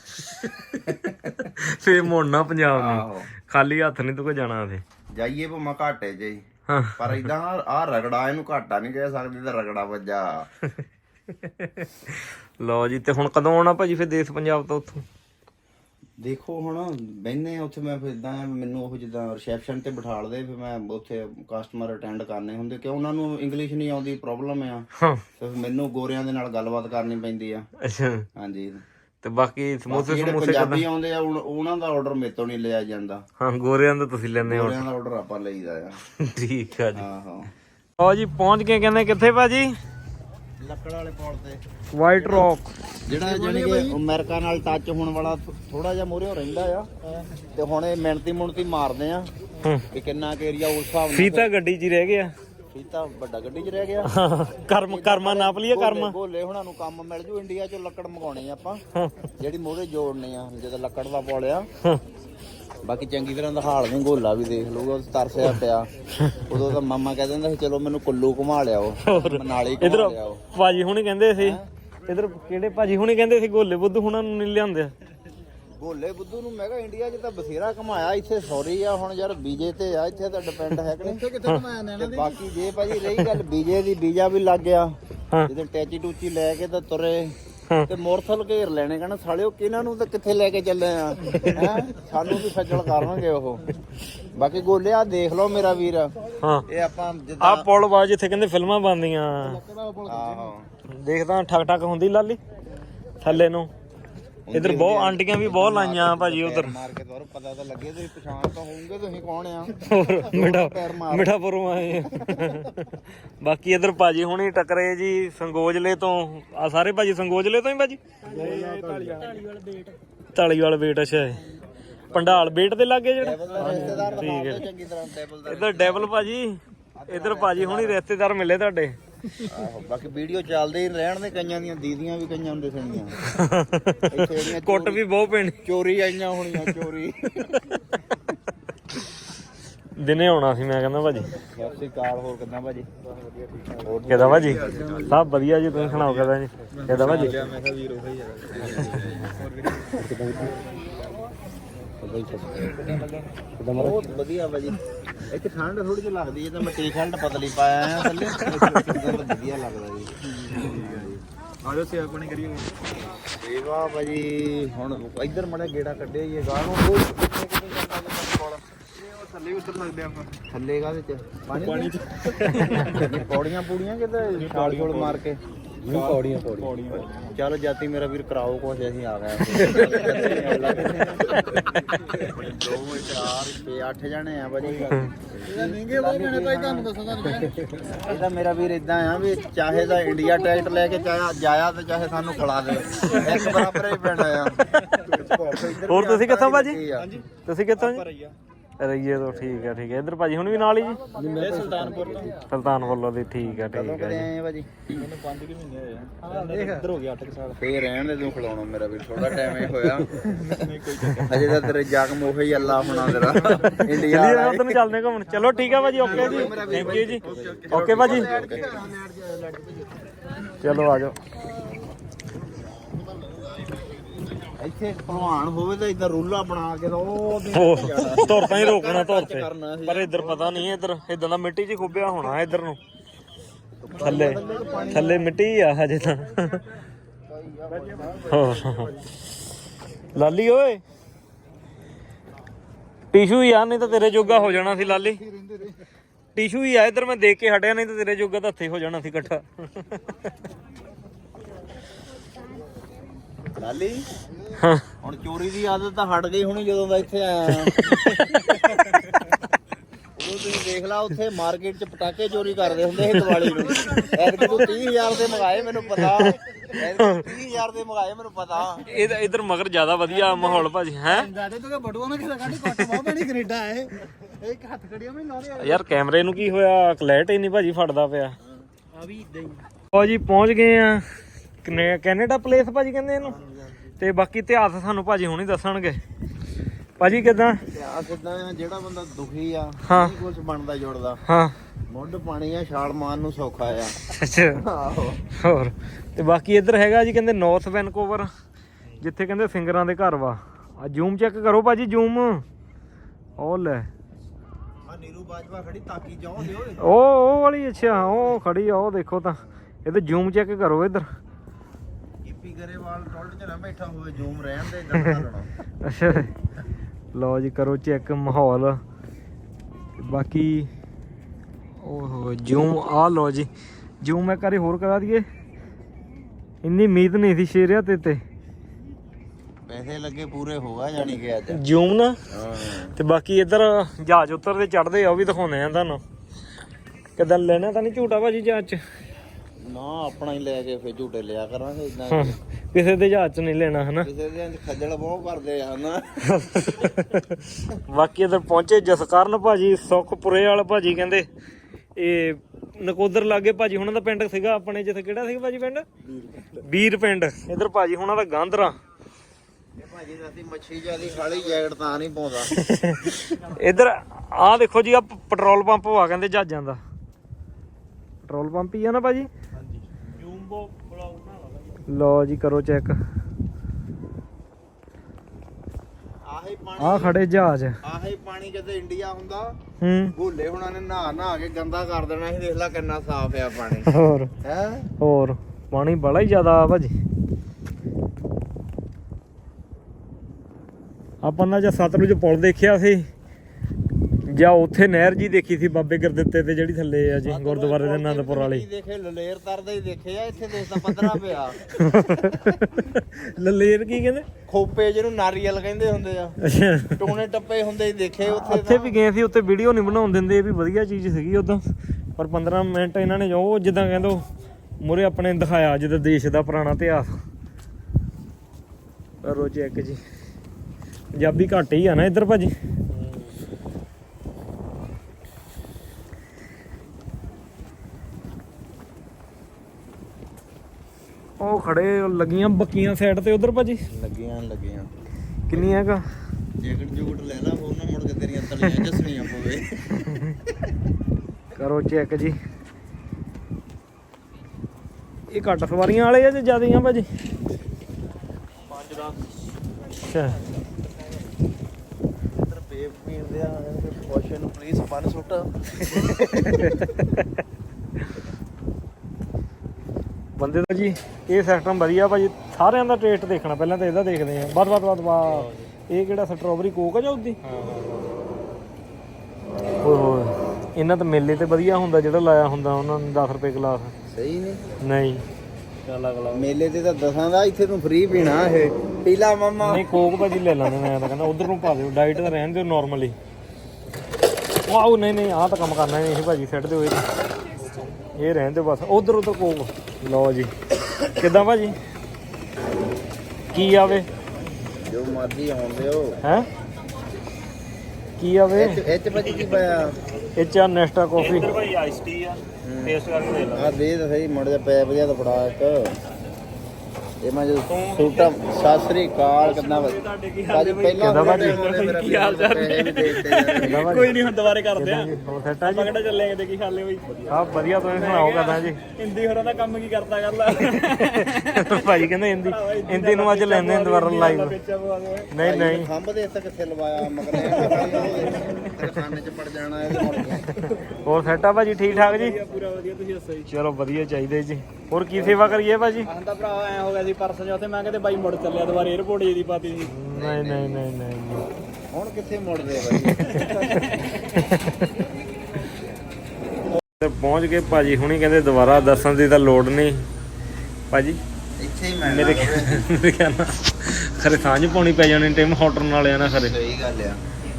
ਫੇ ਮੋੜਨਾ ਪੰਜਾਬ ਨੂੰ। ਆਹੋ। ਖਾਲੀ ਹੱਥ ਨਹੀਂ ਤੂੰ ਕੋ ਜਾਣਾ ਫੇ ਜਾਈਏ ਭਾਵੇਂ ਘਾਟੇ 'ਚ ਹੀ। ਹਾਂ। ਪਰ ਇਦਾਂ ਆ ਰਗੜਾ ਇਹਨੂੰ ਘਾਟਾ ਨਹੀਂ ਕਹਿ ਸਕਦੇ ਤੇ ਰਗੜਾ ਵੱਜਾ। ਲਓ ਜੀ ਤੇ ਹੁਣ ਕਦੋਂ ਆਉਣਾ ਭਾਜੀ ਫੇ ਦੇਸ਼ ਪੰਜਾਬ ਤੋਂ ਉੱਥੋਂ? ਦੇਖੋ ਹੁਣ ਬੈਨੇ ਉੱਥੇ ਮੈਂ ਫਿਰ ਇਦਾਂ ਮੈਨੂੰ ਉਹ ਜਿੱਦਾਂ ਰਿਸੈਪਸ਼ਨ ਤੇ ਬਿਠਾਲਦੇ ਫਿਰ ਮੈਂ ਉੱਥੇ ਕਸਟਮਰ ਅਟੈਂਡ ਕਰਨੇ ਹੁੰਦੇ ਕਿ ਉਹਨਾਂ ਨੂੰ ਇੰਗਲਿਸ਼ ਨਹੀਂ ਆਉਂਦੀ ਪ੍ਰੋਬਲਮ ਆ। ਹਾਂ। ਫਿਰ ਮੈਨੂੰ ਗੋਰਿਆਂ ਦੇ ਨਾਲ ਗੱਲਬਾਤ ਕਰਨੀ ਪੈਂਦੀ ਆ। ਅੱਛਾ। ਹਾਂਜੀ। ਤੇ ਬਾਕੀ ਸਮੋਸੇ ਜਿਹੜੇ ਸਮੋਸੇ ਪੰਜਾਬੀ ਆਉਂਦੇ ਆ ਉਨ- ਉਹਨਾਂ ਦਾ ਆਰਡਰ ਮੇਤੋਂ ਨਹੀਂ ਲਿਆ ਜਾਂਦਾ। ਹਾਂ ਗੋਰਿਆਂ ਦਾ ਤੁਸੀਂ ਲੈਂਦੇ ਹੋ ਗੋਰਿਆਂ ਦਾ ਆਰਡਰ ਆਪਾਂ ਲਈਦਾ ਆ। ਠੀਕ ਆ ਜੀ। ਆਹੋ। ਲਓ ਜੀ ਪਹੁੰਚ ਗਏ ਕਹਿੰਦੇ ਕਿੱਥੇ ਭਾਜੀ? ਲੱਕੜ ਵਾਲੇ ਪੌੜ ਤੇ। ਵਾਈਟ ਰੌਕ ਜਿਹੜਾ ਜਾਨੀ ਕਿ ਅਮਰੀਕਾ ਨਾਲ ਟੱਚ ਹੋਣ ਵਾਲਾ ਥੋੜਾ ਜਿਹਾ ਮੂਹਰੇ ਰਹਿੰਦਾ ਆ। ਤੇ ਹੁਣ ਇਹ ਮਿਣਤੀ ਮੁਣਤੀ ਮਾਰਦੇ ਆ। ਹੂੰ। ਵੀ ਕਿੰਨਾ ਕੁ ਏਰੀਆ ਉਸ ਹਿਸਾਬ ਨਾਲ ਫੀਤਾ ਗੱਡੀ 'ਚ ਹੀ ਰਹਿ ਗਿਆ। ਫੀਤਾ ਵੱਡਾ ਗੱਡੀ 'ਚ ਰਹਿ ਗਿਆ। ਕਰਮ ਕਰਮਾ ਨਾਪ ਲਈਏ ਕਰਮਾ। ਗੋਲੇ ਹੁਣਾਂ ਨੂੰ ਕੰਮ ਮਿਲ ਜੂ। ਇੰਡੀਆ 'ਚੋਂ ਲੱਕੜ ਮੰਗਾਉਣੀ ਆਪਾਂ। ਜਿਹੜੀ ਮੂਹਰੇ ਜੋੜਨੀ ਆ ਜਦੋਂ ਲੱਕੜ ਦਾ ਪੌਲਿਆ ਬਾਕੀ ਚੰਗੀ ਤਰ੍ਹਾਂ ਦਾ ਹਾਲ ਨਹੀਂ ਗੋਲਾ ਵੀ ਦੇਖ ਲਊਗਾ ਉਹ ਤਰਸਿਆ ਪਿਆ। ਉਦੋਂ ਤਾਂ ਮਾਮਾ ਕਹਿ ਦਿੰਦਾ ਸੀ ਚਲੋ ਮੈਨੂੰ ਕੁੱਲੂ ਘੁਮਾ ਲਿਆਓ ਮਨਾਲੀ ਇਧਰ ਘੁਮਾ ਲਿਆਓ। ਭਾਜੀ ਹੁਣੀ ਕਹਿੰਦੇ ਸੀ ਇਧਰ ਕਿਹੜੇ ਭਾਜੀ ਹੁਣੀ ਕਹਿੰਦੇ ਸੀ ਗੋਲੇ ਬੁੱਧ ਹੁਣਾਂ ਨੂੰ ਨਹੀਂ ਲਿਆਂਦੇ ਗੋਲੇ ਬੁੱਧੂ ਨੂੰ ਮੈਂ ਕਿਹਾ ਇੰਡੀਆ 'ਚ ਤਾਂ ਬਥੇਰਾ ਕਮਾਇਆ ਇੱਥੇ ਸੌਰੀ ਆ ਹੁਣ ਯਾਰ ਵੀਜ਼ੇ ਤੇ ਆ ਇੱਥੇ ਤਾਂ ਡਿਪੈਂਡ ਹੈ ਕਿ ਨਹੀਂ। ਕਿੱਥੇ ਕਮਾਇਆ ਨੇ ਤੇ ਬਾਕੀ ਜੇ ਭਾਜੀ ਰਹੀ ਗੱਲ ਵੀਜ਼ੇ ਦੀ ਵੀਜ਼ਾ ਵੀ ਲੱਗ ਗਿਆ। ਜਦੋਂ ਟੈਚੀ ਟੂਚੀ ਲੈ ਕੇ ਤਾਂ ਤੁਰੇ। ਤੇ ਮੋਰਥਲ ਘੇਰ ਲੈਣੇ ਕਹਿੰਦਾ ਸਾਲਿਓ ਕਿਹਨਾਂ ਨੂੰ ਤਾਂ ਕਿੱਥੇ ਲੈ ਕੇ ਚੱਲੇ ਆ? ਹੈਂ? ਸਾਨੂੰ ਵੀ ਸੱਜਣ ਕਰਨਗੇ ਉਹ। ਬਾਕੀ ਗੋਲੇ ਆ ਦੇਖ ਲਓ ਮੇਰਾ ਵੀਰ। ਹਾਂ। ਇਹ ਆਪਾਂ ਆ ਜਿੱਦਾਂ ਪੁਲ ਬਾਜ ਜਿੱਥੇ ਕਹਿੰਦੇ ਫਿਲਮਾਂ ਬਣਦੀਆਂ। ਆਹੋ। ਦੇਖਦਾ ਠਕ ਠਕ ਹੁੰਦੀ ਲਾਲੀ। ਥੱਲੇ ਨੂੰ। ਇਧਰ ਬਹੁਤ ਆਂਟੀਆਂ ਵੀ ਬਹੁਤ ਲਾਈਆਂ ਭਾਜੀ ਉਧਰ। ਮਾਰ ਕੇ ਤੁਹਾਨੂੰ ਪਤਾ ਤਾਂ ਲੱਗੇ ਤੁਸੀਂ ਪਛਾਣ ਤਾਂ ਹੋਵੋਗੇ ਤੁਸੀਂ ਕੌਣ ਆ। ਹੋਰ ਮਿਠਾ। ਮਿਠਾਪੁਰੋਂ ਆਏ ਆ। ਬਾਕੀ ਇਧਰ ਭਾਜੀ ਹੁਣੀ ਟਕਰੇ ਜੀ ਸੰਗੋਜਲੇ ਤੋਂ। ਆ ਸਾਰੇ ਭਾਜੀ ਸੰਗੋਜਲੇ ਤੋਂ ਹੀ ਭਾਜੀ? ਢਾਲੀਵਾਲ ਬੇਟ ਅੱਛਾ ਇਹ। ਪੰਡਾਲ ਬੇਟ ਦੇ ਲਾਗੇ ਜਿਹੜਾ? ਠੀਕ ਹੈ। ਇਧਰ ਡੈਵਲ ਭਾਜੀ। ਇਧਰ ਭਾਜੀ ਹੁਣੀ ਰਿਸ਼ਤੇਦਾਰ ਮਿਲੇ ਤੁਹਾਡੇ। ਆਹੋ ਬਾਕੀ ਵੀਡੀਓ ਚੱਲਦੇ ਹੀ ਰਹਿਣ ਦੇ ਕਈਆਂ ਦੀਆਂ ਦੀਦੀਆਂ ਵੀ ਕਈਆਂ ਹੁੰਦੇ ਸੁਣੀਆਂ। ਇੱਥੇ ਜਿਹੜੀਆਂ ਕੁੱਟ ਵੀ ਬਹੁਤ ਪੈਣੀ। ਚੋਰੀ ਆਈਆਂ ਹੋਣੀਆਂ ਚੋਰੀ। ਦਿਨੇ ਆਉਣਾ ਸੀ ਮੈਂ ਕਹਿੰਦਾ ਭਾਜੀ। ਸਤਿ ਸ਼੍ਰੀ ਅਕਾਲ ਹੋਰ ਕਿੱਦਾਂ ਭਾਜੀ? ਹੋਰ ਕਿਦਾਂ ਭਾਜੀ? ਸਭ ਵਧੀਆ ਜੀ ਤੁਸੀਂ ਸੁਣਾਓ ਕਿਦਾਂ ਜੀ? ਕਿਦਾਂ ਭਾਜੀ? ਮੈਂ ਕਿਹਾ ਵੀਰ ਉਹੀ ਬਹੁਤ ਵਧੀਆ ਭਾਜੀ ਇੱਥੇ ਠੰਡ ਥੋੜੀ ਜਿਹੀ ਲੱਗਦੀ ਹੈ ਤਾਂ ਮੈਂ ਟੀ-ਸ਼ਰਟ ਪਤਲੀ ਪਾਇਆ ਆ ਥੱਲੇ। ਵਧੀਆ ਲੱਗਦਾ ਜੀ। ਆਜੋ ਸੇ ਆਪਣੀ ਕਰੀਏ ਸੇਵਾ ਭਾਜੀ ਹੁਣ ਇੱਧਰ ਮੜਾ ਗੇੜਾ ਕੱਢਿਆ ਹੀ ਗਾਂ ਨੂੰ ਉਹ ਕਿੱਥੇ ਕਿੱਥੇ ਜਾਂਦਾ ਮੇਰੇ ਕੋਲ। ਥੱਲੇ ਉਤਰ ਸਕਦੇ ਆਪਾਂ। ਥੱਲੇ ਕਾ ਵਿੱਚ। ਪਾਣੀ ਪਾਣੀ ਚ। ਪੌੜੀਆਂ ਪੂੜੀਆਂ ਕਿਤੇ ਛਾਲ ਛੋਲ ਮਾਰ ਕੇ? ਨਹੀਂ ਪੌੜੀਆਂ ਪੌੜੀਆਂ। ਚਲੋ ਜਾਤੀ ਮੇਰਾ ਵੀਰ ਕਰਾਓ ਕੁਛ ਅਸੀਂ ਆ ਗਏ ਦੋ ਚਾਰ ਛੇ ਅੱਠ ਜਣੇ ਆ ਭਾਜੀ। ਇਹਦਾ ਮਹਿੰਗੇ ਬਹੁਤ ਮੈਨੇ ਭਾਈ ਤੁਹਾਨੂੰ ਦੱਸਦਾ ਇਹਦਾ ਮੇਰਾ ਵੀਰ ਇਦਾਂ ਆ ਵੀ ਚਾਹੇ ਤਾਂ ਇੰਡੀਆ ਟਿਕਟ ਲੈ ਕੇ ਚਾਹੇ ਜਾਇਆ ਤੇ ਚਾਹੇ ਸਾਨੂੰ ਖਿਲਾ ਦੇ। ਇੱਕ ਬਰਾਬਰ ਹੀ ਪੈਣਾ ਆ। ਹੋਰ ਤੁਸੀਂ ਕਿੱਥੋਂ ਭਾਜੀ? ਹਾਂਜੀ। ਤੁਸੀਂ ਕਿੱਥੋਂ ਜੀ? ਰਈਏ ਤੋਂ ਠੀਕ ਹੈ ਠੀਕ ਹੈ ਇਧਰ ਭਾਜੀ ਹੁਣ ਵੀ ਨਾਲ ਹੀ ਜੀ? ਸੁਲਤਾਨਪੁਰ ਤੋਂ। ਸੁਲਤਾਨ ਵੱਲੋਂ ਦੀ ਠੀਕ ਹੈ ਕਦੋਂ ਠੀਕ ਹੈ ਜੀ। ਆਏ ਆ ਭਾਜੀ। ਮੈਨੂੰ 5 ਕਿ ਮਹੀਨੇ ਹੋਏ ਆ। ਇੱਧਰ ਹੋ ਗਿਆ 8 ਸਾਲ। ਫੇਰ ਰਹਿਣ ਦੇ ਤੂੰ ਖਿਲਾਉਣਾ ਮੇਰਾ ਵੀ ਥੋੜਾ ਟਾਈਮ ਹੀ ਹੋਇਆ। ਅਜੇ ਤਾਂ ਤੇਰੇ ਜ਼ਖਮ ਉਹੀ ਅੱਲਾ ਹੋਣਾ ਤੇਰਾ ਇੰਡੀਆ ਵਾਲਾ ਚੱਲਦੇ ਹਾਂ ਘੁੰਮਣ। ਚਲੋ ਠੀਕ ਹੈ ਭਾਜੀ ਓਕੇ ਜੀ। ਥੈਂਕ ਯੂ ਜੀ। ਓਕੇ ਭਾਜੀ। ਚਲੋ ਆ ਜਾਓ। ਇੱਥੇ ਭਲਵਾਨ ਹੋਵੇ ਤਾਂ ਇਦਾਂ ਰੂਲਾ ਬਣਾ ਕੇ ਤਾਂ ਉਹ ਉਹਦੇ ਉਹ ਧੁਰ ਤਾਂ ਹੀ ਰੋਕਣਾ ਧੁਰ ਤੇ। ਕਰਨਾ ਸੀ। ਪਰ ਇੱਧਰ ਪਤਾ ਨਹੀਂ ਇੱਧਰ ਇਦਾਂ ਦਾ ਮਿੱਟੀ 'ਚ ਹੀ ਖੁੱਬਿਆ ਹੋਣਾ ਇੱਧਰ ਨੂੰ। ਥੱਲੇ ਥੱਲੇ ਮਿੱਟੀ ਆ ਹਜੇ ਤਾਂ। ਲਾਲੀ ਓਏ। ਟਿਸ਼ੂ ਆ ਨਹੀਂ ਤਾਂ ਤੇਰੇ ਜੋਗਾ ਹੋ ਜਾਣਾ ਸੀ ਲਾਲੀ। ਟਿਸ਼ੂ ਹੀ ਆ ਇੱਧਰ ਮੈਂ ਦੇਖ ਕੇ ਹਟਿਆ ਨਹੀਂ ਤਾਂ ਤੇਰੇ ਜੋਗਾ ਤਾਂ ਹੱਥੇ ਹੋ ਜਾਣਾ ਸੀ ਇਕੱਠਾ। ਲਾਲੀ ਹਾਂ। ਹੁਣ ਚੋਰੀ ਦੀ ਆਦਤ ਤਾਂ ਹਟ ਗਈ ਹੋਣੀ ਜਦੋਂ ਦਾ ਇੱਥੇ ਆਇਆ। ਉਹ ਤੁਸੀਂ ਦੇਖ ਲਾ ਉੱਥੇ ਮਾਰਕੀਟ 'ਚ ਪਟਾਕੇ ਚੋਰੀ ਕਰਦੇ ਹੁੰਦੇ ਸੀ ਦੀਵਾਲੀ ਨੂੰ। ਐਤਕੀ ਤੂੰ 30000 ਦੇ ਮੰਗਾਏ ਮੈਨੂੰ ਪਤਾ। ਐਤਕੀ 30000 ਦੇ ਮੰਗਾਏ ਮੈਨੂੰ ਪਤਾ। ਇਹਦਾ ਇੱਧਰ ਮਗਰ ਜ਼ਿਆਦਾ ਵਧੀਆ ਮਾਹੌਲ ਭਾਜੀ ਹੈ? ਦਾਦੇ ਤੋਂ ਬਟੂਆ ਨਾ ਕਿਸੇ ਕਾਢੀ ਕੱਟ ਬਹੁਤ ਬਣੀ ਕੈਨੇਡਾ ਹੈ ਇੱਕ ਹੱਥ ਕੜੀਆਂ ਵੀ ਲਾਉਂਦੇ ਯਾਰ ਕੈਮਰੇ ਨੂੰ ਕੀ ਹੋਇਆ? ਕਲੈਟ ਹੀ ਨਹੀਂ ਭਾਜੀ ਫੜਦਾ ਪਿਆ। ਆ ਵੀ ਇਦਾਂ ਹੀ ਉਹ ਜੀ ਪਹੁੰਚ ਗਏ ਆ। ਕਨੇ- ਕੈਨੇਡਾ ਪਲੇਸ ਭਾਜੀ ਕਹਿੰਦੇ ਇਹਨੂੰ। ਤੇ ਬਾਕੀ ਇਤਿਹਾਸ ਸਾਨੂੰ ਭਾਜੀ ਹੁਣੀ ਦੱਸਣਗੇ। ਭਾਜੀ ਕਿਦਾਂ? ਆ ਕਿਦਾਂ ਆ? ਜਿਹੜਾ ਬੰਦਾ ਦੁਖੀ ਆ ਹਾਂ। ਕੁਝ ਬਣਦਾ ਜੁੜਦਾ। ਹਾਂ। ਮੁੱਢ ਪਾਣੀ ਆ ਛਾਲ ਮਾਰਨ ਨੂੰ ਸੌਖਾ ਆ। ਅੱਛਾ। ਆਹੋ। ਹੋਰ। ਤੇ ਬਾਕੀ ਇੱਧਰ ਹੈਗਾ ਜੀ ਕਹਿੰਦੇ ਨਾਰਥ ਵੈਨਕੂਵਰ ਜਿੱਥੇ ਕਹਿੰਦੇ ਸਿੰਗਰਾਂ ਦੇ ਘਰ ਵਾ। ਆ ਜ਼ੂਮ ਚੈੱਕ ਕਰੋ ਭਾਜੀ ਜ਼ੂਮ। ਉਹ ਲੈ। ਆ ਨੀਰੂ ਬਾਜਵਾ ਖੜੀ ਤਾਕੀ ਜਾਓ ਦਿਓ ਉਹ ਉਹ ਵਾਲੀ ਅੱਛਾ ਉਹ ਖੜੀ ਆ ਉਹ ਦੇਖੋ ਤਾਂ। ਇਹ ਤੇ ਜ਼ੂਮ ਚੈੱਕ ਕਰੋ ਇੱਧਰ। ਗਰੇਵਾਲ ਟੋਲਟ 'ਚ ਨਾ ਬੈਠਾ ਹੋਵੇ ਜ਼ੂਮ ਰਹਿਣ ਦੇ ਇਦਾਂ ਕਰਨਾ ਅੱਛਾ। ਲਓ ਜੀ ਕਰੋ ਚੈੱਕ ਮਾਹੌਲ। ਬਾਕੀ ਓਹੋ ਜੂਮ ਆ ਲਓ ਜੀ। ਜੂਮ ਇੱਕ ਵਾਰੀ ਹੋਰ ਕਰਾ ਦਈਏ। ਇੰਨੀ ਉਮੀਦ ਨਹੀਂ ਸੀ ਸ਼ੇਰਿਆ ਤੇ ਤੇ। ਪੈਸੇ ਲੱਗੇ ਪੂਰੇ ਹੋਗਾ ਜਾਣੀ ਕਿ ਅੱਜ। ਜੂਮ ਨਾ। ਹਾਂ। ਤੇ ਬਾਕੀ ਇੱਧਰ ਜਹਾਜ਼ ਉੱਤਰਦੇ ਚੜਦੇ ਆ ਉਹ ਵੀ ਦਿਖਾਉਂਦੇ ਆ ਤੁਹਾਨੂੰ। ਕਿਦਾਂ ਲੈਣਾ ਤਾਂ ਨਹੀਂ ਝੂਟਾ ਭਾਜੀ ਜਹਾਜ਼ ਚ? ਨਾ ਆਪਣਾ ਹੀ ਲੈ ਕੇ ਫੇ ਝੂਟੇ ਲਿਆ ਕਰਾਂਗੇ ਇਦਾਂ ਕਿਸੇ ਦੇ ਜਹਾਜ਼ ਚ ਨਹੀਂ ਲੈਣਾ ਹਨਾ? ਕਿਸੇ ਦੇ ਖੱਜਲ ਬਹੁਤ ਕਰਦੇ ਆ ਨਾ ਬਾਕੀ ਇੱਧਰ ਪਹੁੰਚੇ ਜਸਕਰਨ ਭਾਜੀ ਸੁਖਪੁਰੇ ਵਾਲਾ ਭਾਜੀ ਕਹਿੰਦੇ ਇਹ ਨਕੋਦਰ ਲਾਗੇ ਭਾਜੀ ਹੁਣਾਂ ਦਾ ਪਿੰਡ ਸੀਗਾ ਆਪਣੇ ਜਿੱਥੇ ਕਿਹੜਾ ਸੀ ਭਾਜੀ ਪਿੰਡ? ਵੀਰ ਪਿੰਡ। ਇੱਧਰ ਭਾਜੀ ਹੁਣਾਂ ਦਾ ਗਾਂਧਰਾ। ਇਹ ਭਾਜੀ ਰਾਤੀ ਮੱਛੀ ਜਿਆਦੀ ਖਾਲੀ ਜੈਕਟ ਤਾਂ ਨਹੀਂ ਪਾਉਂਦਾ। ਇੱਧਰ ਆਹ ਦੇਖੋ ਜੀ ਆ ਪੈਟਰੋਲ ਪੰਪ ਵਾ ਕਹਿੰਦੇ ਜਹਾਜ਼ਾਂ ਦਾ। ਪੈਟਰੋਲ ਪੰਪ ਹੀ ਆ ਨਾ ਭਾਜੀ? ਜੂੰਬੋ ਬਲੌਗ ਬਣਾ ਲਾ ਲਓ ਜੀ ਕਰੋ ਚੈੱਕ। ਆਹੀ ਪਾਣੀ ਆ ਖੜੇ ਜਹਾਜ਼। ਆਹੀ ਪਾਣੀ ਜਦੋਂ ਇੰਡੀਆ ਹੁੰਦਾ ਹੂੰ। ਭੂਲੇ ਹੁਣਾਂ ਨੇ ਨਹਾ ਨਹਾ ਕੇ ਗੰਦਾ ਕਰ ਦੇਣਾ ਸੀ ਦੇਖ ਲੈ ਕਿੰਨਾ ਸਾਫ਼ ਆ ਪਾਣੀ। ਹੋਰ। ਹੈ? ਹੋਰ ਪਾਣੀ ਬੜਾ ਹੀ ਜ਼ਿਆਦਾ ਆ ਭਾਜੀ। ਆਪਾਂ ਨਾ ਜਾਂ ਸਤਲੁਜ ਪੁਲ ਦੇਖਿਆ ਸੀ ਜਾਂ ਉੱਥੇ ਨਹਿਰ ਜੀ ਦੇਖੀ ਸੀ ਬਾਬੇ ਗੁਰਦਿੱਤੇ ਤੇ ਜਿਹੜੀ ਥੱਲੇ ਆ ਜੀ ਗੁਰਦੁਆਰੇ ਦੇ ਆਨੰਦਪੁਰ ਵਾਲੀ। ਦੇਖੇ ਲਲੇਰ ਤਰਦਾ ਹੀ ਦੇਖੇ ਆ ਇੱਥੇ ਦੇਖ ਤਾਂ ਪੱਧਰਾ ਪਿਆ। ਲਲੇਰ ਕੀ ਕਹਿੰਦੇ? ਖੋਪੇ ਜਿਹਨੂੰ ਨਾਰੀਅਲ ਕਹਿੰਦੇ ਹੁੰਦੇ ਆ। ਅੱਛਾ। ਟੋਨੇ ਟੱਪੇ ਹੁੰਦੇ ਹੀ ਦੇਖੇ ਉੱਥੇ ਉੱਥੇ ਵੀ ਗਏ ਸੀ ਉੱਥੇ ਵੀਡੀਓ ਨਹੀਂ ਬਣਾਉਣ ਦਿੰਦੇ ਇਹ ਵੀ ਵਧੀਆ ਚੀਜ਼ ਸੀਗੀ ਉਦੋਂ। ਪਰ 15 ਮਿੰਟ ਇਹਨਾਂ ਨੇ ਜੋ ਜਿੱਦਾਂ ਕਹਿੰਦੋ ਮੁਰੇ ਆਪਣੇ ਦਿਖਾਇਆ ਜਿੱਦਾਂ ਦੇਸ਼ ਦਾ ਪੁਰਾਣਾ ਇਤਿਹਾਸ। ਕਰੋ ਚੈੱਕ ਜੀ। ਪੰਜਾਬੀ ਘੱਟ ਹੀ ਆ ਨਾ ਇੱਧਰ ਭਾਜੀ। ਖੜੇ ਲੱਗੀਆਂ ਬੱਕੀਆਂ ਸਾਈਡ ਤੇ ਉਧਰ ਭਾਜੀ? ਲੱਗੀਆਂ ਲੱਗੀਆਂ। ਕਿੰਨੀਆਂ ਕਾ? ਜੈਕਟ ਜੂਕਟ ਲੈ ਲਾ ਹੋਰ ਨਾ ਮੁੜ ਕੇ ਤੇਰੀਆਂ ਤਲੀਆਂ ਜਸਣੀਆਂ ਪਵੇ। ਕਰੋ ਚੈੱਕ ਜੀ। ਇਹ ਘੱਟ ਸਵਾਰੀਆਂ ਵਾਲੇ ਆ ਜਾਂ ਜ਼ਿਆਦਾ ਹੀ ਆ ਭਾਜੀ? 5 10 ਅੱਛਾ ਬੇਬ ਪੀਣ ਦੇ ਆ ਕੁਐਸਚਨ ਪਲੀਜ਼ ਬੰਨ ਸੁੱਟ। ਬੰਦੇ ਦਾ ਜੀ ਇਹ ਸਿਸਟਮ ਵਧੀਆ ਭਾਜੀ ਸਾਰਿਆਂ ਦਾ ਟੇਸਟ ਦੇਖਣਾ ਪਹਿਲਾਂ ਤਾਂ ਇਹਦਾ ਦੇਖਦੇ ਆ ਬਾਦ ਬਾਦ ਬਾਦ ਬਾ ਇਹ ਕਿਹੜਾ ਸਟ੍ਰਾਬੇਰੀ ਕੋਕ ਆ ਜਾਂ ਉਹਦੀ? ਓਏ ਹੋਏ ਇਹਨਾਂ ਤਾਂ ਮੇਲੇ ਤੇ ਵਧੀਆ ਹੁੰਦਾ ਜਿਹੜਾ ਲਾਇਆ ਹੁੰਦਾ ਉਹਨਾਂ ਨੇ 10 ਰੁਪਏ ਗਲਾਸ। ਸਹੀ ਨੇ ਨਹੀਂ। ਮੇਲੇ ਤੇ ਤਾਂ ਦਸਾਂ ਦਾ ਇੱਥੇ ਨੂੰ ਫ੍ਰੀ ਪੀਣਾ ਇਹ। ਪੀਲਾ ਮਾਮਾ। ਨਹੀਂ ਕੋਕ ਭਾਜੀ ਲੈ ਲਾਂਦੇ ਮੈਂ ਤਾਂ ਕਹਿੰਦਾ ਉਧਰ ਨੂੰ ਪਾ ਦਿਓ ਡਾਈਟ ਤਾਂ ਰਹਿਣ ਦਿਓ ਨਾਰਮਲੀ ਵਾਓ ਨਹੀਂ ਨਹੀਂ ਆਹ ਤਾਂ ਕੰਮ ਕਰਨਾ ਨਹੀਂ ਇਹ ਭਾਜੀ ਸੈੱਟ ਦਿਓ ਇਹ। ਇਹ ਰਹਿਣ ਦਿਓ ਬਸ ਉਧਰ ਉਧਰ ਕੋਕ ਲਓ ਜੀ। ਕਿੱਦਾਂ ਭਾਜੀ? ਕੀ ਆਵੇ? ਜੋ ਮਰਜ਼ੀ ਆਉਂਦੇ ਹੋ ਹੈ? ਕੀ ਆਵੇ? ਇਹ 'ਚ- ਇਹ ਚ ਭਾਜੀ ਕੀ ਪਿਆ ਇਹ ਚਾ ਨੈਸਟਾ ਕਾਫੀ। ਭਾਈ ਆਈਸ ਟੀ ਆ। ਟੇਸਟ ਕਰਕੇ ਦੇ ਆ ਦੇ ਤਾਂ ਸਹੀ ਮੁੜ ਜਾ ਪੈਪ ਜਿਹਾ ਤਾਂ ਫੜਾ ਇੱਕ। ਇਹ ਮੈਂ ਜੋ ਸੂਟਾ ਸਾਸਰੀ ਕਾਲ ਕਿੰਨਾ ਭਾਜੀ ਪਹਿਲਾਂ? ਕੀ ਹਾਲ ਚਾਲ ਕੋਈ ਨਹੀਂ ਹੁਣ ਦੁਬਾਰੇ ਕਰਦੇ ਆ। ਹੋਰ ਸੈੱਟ ਆ ਜੀ ਕਿਹੜਾ ਚੱਲੇ ਕਿਤੇ ਕੀ ਖਾਲੇ ਬਈ। ਆ ਵਧੀਆ ਤੁਸੀਂ ਸੁਣਾਓ ਕਦਾਂ ਜੀ। ਹਿੰਦੀ ਹੋਰਾਂ ਦਾ ਕੰਮ ਕੀ ਕਰਦਾ ਕਰ ਲਾ। ਭਾਜੀ ਕਹਿੰਦੇ ਹਿੰਦੀ ਹਿੰਦੀ ਨੂੰ ਅੱਜ ਲੈਂਦੇ ਨੇ ਦੁਬਾਰਾ ਲਾਈਵ ਨਹੀਂ ਨਹੀਂ। ਖੰਭ ਦੇ ਇੱਥੇ ਕਿੱਥੇ ਲਵਾਇਆ ਮਗਰ ਇਹ ਕੰਨ ਚ ਪੜ ਜਾਣਾ ਇਹਦੇ ਹੋਰ ਸੈੱਟ ਆ ਭਾਜੀ ਠੀਕ ਠਾਕ ਜੀ? ਪੂਰਾ ਵਧੀਆ ਤੁਸੀਂ ਦੱਸੋ ਜੀ? ਚਲੋ ਵਧੀਆ ਚਾਹੀਦੇ ਜੀ। ਹੋਰ ਕੀ ਸੇਵਾ ਕਰੀਏ ਭਾਜੀ? ਆਂਦਾ ਭਰਾ ਐ ਹੋ ਗਿਆ ਸੀ ਪਰਸੋਂ ਜੋ ਉੱਥੇ ਮੈਂ ਕਹਿੰਦੇ ਬਾਈ ਮੁੜ ਚੱਲਿਆ ਦੁਬਾਰਾ 에어ਪੋਰਟ ਜੀ ਦੀ ਪਾਤੀ ਸੀ। ਨਹੀਂ ਨਹੀਂ ਨਹੀਂ ਨਹੀਂ। ਹੁਣ ਕਿੱਥੇ ਮੁੜਦੇ ਆ ਬਾਈ? ਤੇ ਪਹੁੰਚ ਗਏ ਭਾਜੀ ਹੁਣੀ ਕਹਿੰਦੇ ਦੁਬਾਰਾ ਦੱਸਣ ਦੀ ਤਾਂ ਲੋੜ ਨਹੀਂ। ਭਾਜੀ ਇੱਥੇ ਹੀ ਮੈਂ ਮੇਰੇ ਮੇਰੇ ਖਿਆਲ ਨਾਲ ਖਰੇ ਸਾਂਝ ਪਾਉਣੀ ਪੈ ਜਾਣੀ ਟਿਮ ਹੋਟਰਨ ਵਾਲਿਆਂ ਨਾਲ ਖਰੇ। ਸਹੀ ਗੱਲ ਆ।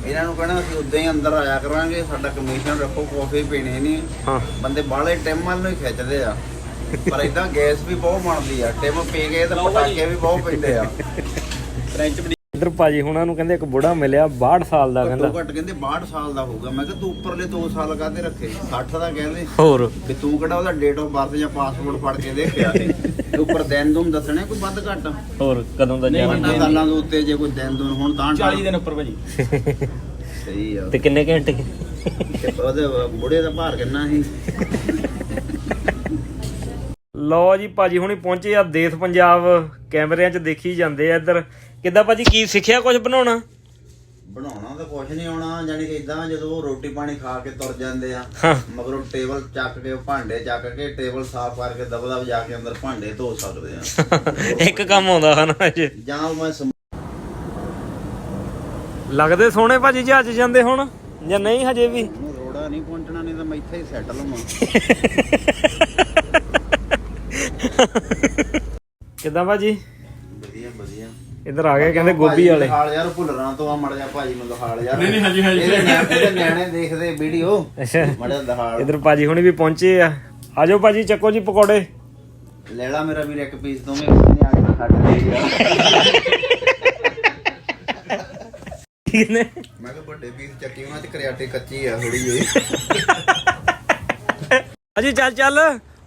ਇਹਨਾਂ ਨੂੰ ਕਹਿਣਾ ਅਸੀਂ ਉਦਾਂ ਹੀ ਅੰਦਰ ਆਇਆ ਕਰਾਂਗੇ ਸਾਡਾ ਕਮਿਸ਼ਨ ਰੱਖੋ ਕਾਫੀ ਪੀਣੀ ਨਹੀਂ। ਹਾਂ। ਬੰਦੇ ਬਾਹਲੇ ਟਿਮ ਵੱਲ ਨੂੰ ਹੀ ਖਿੱਚਦੇ ਆ। ਪਰ ਇਦਾਂ ਗੈਸ ਵੀ ਬਹੁਤ ਬਣਦੀ ਆ ਟਿਮ ਪੀ ਗਏ ਤੇ ਪਟਾਕੇ ਵੀ ਬਹੁਤ ਪੈਂਦੇ ਆ। ਫ੍ਰੈਂਚ ਇੱਧਰ ਭਾਜੀ ਹੁਣਾਂ ਨੂੰ ਕਹਿੰਦੇ ਇੱਕ ਬੁੜਾ ਮਿਲਿਆ 62 ਸਾਲ ਦਾ ਘੱਟੋ ਕਹਿੰਦਾ। ਘੱਟ ਕਹਿੰਦੇ 62 ਸਾਲ ਦਾ ਹੋਊਗਾ। ਮੈਂ ਕਿਹਾ ਤੂੰ ਉੱਪਰਲੇ 2 ਸਾਲ ਕਾਹਦੇ ਰੱਖੇ? 60 ਦਾ ਕਹਿੰਦੇ। ਹੋਰ। ਵੀ ਤੂੰ ਕਿਹੜਾ ਉਹਦਾ ਡੇਟ ਆਫ ਬਰਥ ਜਾਂ ਪਾਸਪੋਰਟ ਫੜ ਕੇ ਦੇਖਿਆ ਸੀ? ਤੇ ਉੱਪਰ ਦਿਨ ਦੁਮ ਦੱਸਣੇ ਕੋਈ ਵੱਧ ਘੱਟ? ਹੋਰ ਕਦੋਂ ਦਾ ਜਾਣਾ? ਪੰਜ ਸਾਲਾਂ ਦੇ ਉੱਤੇ ਜੇ ਕੋਈ ਦਿਨ ਦੁਨ ਹੁਣ ਤਾਂ 40 ਦਿਨ ਉੱਪਰ ਭਾਜੀ। ਸਹੀ ਆ। ਤੇ ਕਿੰਨੇ ਘੰਟੇ? ਤੇ ਉਹਦੇ ਬੁੜੇ ਦਾ ਭਾਰ ਕਿੰਨਾ ਸੀ? ਲਓ ਜੀ ਭਾਜੀ ਹੁਣੀ ਪਹੁੰਚੇ ਆ ਦੇਸ਼ ਪੰਜਾਬ। ਕੈਮਰਿਆਂ 'ਚ ਦੇਖੀ ਜਾਂਦੇ ਆ ਇੱਧਰ। ਕਿੱਦਾਂ ਭਾਜੀ ਕੀ ਸਿੱਖਿਆ ਕੁਝ ਬਣਾਉਣਾ? ਬਣਾਉਣਾ ਤਾਂ ਕੁਝ ਨਹੀਂ ਆਉਣਾ ਜਾਨੀ ਕਿ ਇਦਾਂ ਜਦੋਂ ਰੋਟੀ ਪਾਣੀ ਖਾ ਕੇ ਤੁਰ ਜਾਂਦੇ ਆ। ਮਗਰੋਂ ਟੇਬਲ ਚੱਕ ਕੇ ਭਾਂਡੇ ਚੱਕ ਕੇ ਟੇਬਲ ਸਾਫ਼ ਕਰਕੇ ਦਬਦਾ ਜਾ ਕੇ ਅੰਦਰ ਭਾਂਡੇ ਧੋ ਸਕਦੇ ਆ। ਇੱਕ ਕੰਮ ਆਉਂਦਾ ਹਨ ਜਾਂ ਉਹ ਮੈਂ ਲੱਗਦੇ ਸੋਹਣੇ ਭਾਜੀ ਜਹਾਜ਼ ਜਾਂਦੇ ਹੁਣ ਜਾਂ ਨਹੀਂ ਹਜੇ ਵੀ? ਰੋੜਾ ਨਹੀਂ ਪਹੁੰਚਣਾ ਨਹੀਂ ਤਾਂ ਮੈਂ ਇੱਥੇ ਹੀ ਸੈਟਲ ਹੋਵਾਂ। ਕਿੱਦਾਂ ਭਾਜੀ? ਵਧੀਆ ਵਧੀਆ। ਇੱਧਰ ਆ ਗਏ ਕਹਿੰਦੇ ਗੋਭੀ ਵਾਲੇ। ਦਿਖਾਲ ਯਾਰ ਭੁੱਲਰਾਂ ਤੋਂ ਆ ਮੜ ਜਾ ਭਾਜੀ ਨੂੰ ਦਿਖਾਲ ਯਾਰ। ਨਹੀਂ ਨਹੀਂ ਹਾਂਜੀ ਹਾਂਜੀ। ਇਹਦੇ ਨਿਆਣੇ ਦੇਖਦੇ ਵੀਡੀਓ ਅੱਛਾ। ਮੜਾ ਦਿਖਾਲ ਇੱਧਰ ਭਾਜੀ ਹੁਣੀ ਵੀ ਪਹੁੰਚੇ ਆ। ਆਜੋ ਭਾਜੀ ਚੱਕੋ ਜੀ ਪਕੌੜੇ। ਲੈ ਲਾ ਮੇਰਾ ਵੀਰ ਇੱਕ ਪੀਸ ਦੋਵੇਂ ਨਿਆ ਕੇ ਛੱਡ ਦੇ ਯਾਰ ਠੀਕ ਨੇ ਮੈਂ ਕਿਹਾ ਵੱਡੇ ਪੀਸ ਚੱਕੀ ਉਹਨਾਂ ਚ ਕਰਿਆਟੇ ਕੱਚੀ ਆ ਥੋੜੀ ਜਿਹੀ। ਅਜੀ ਚੱਲ ਚੱਲ।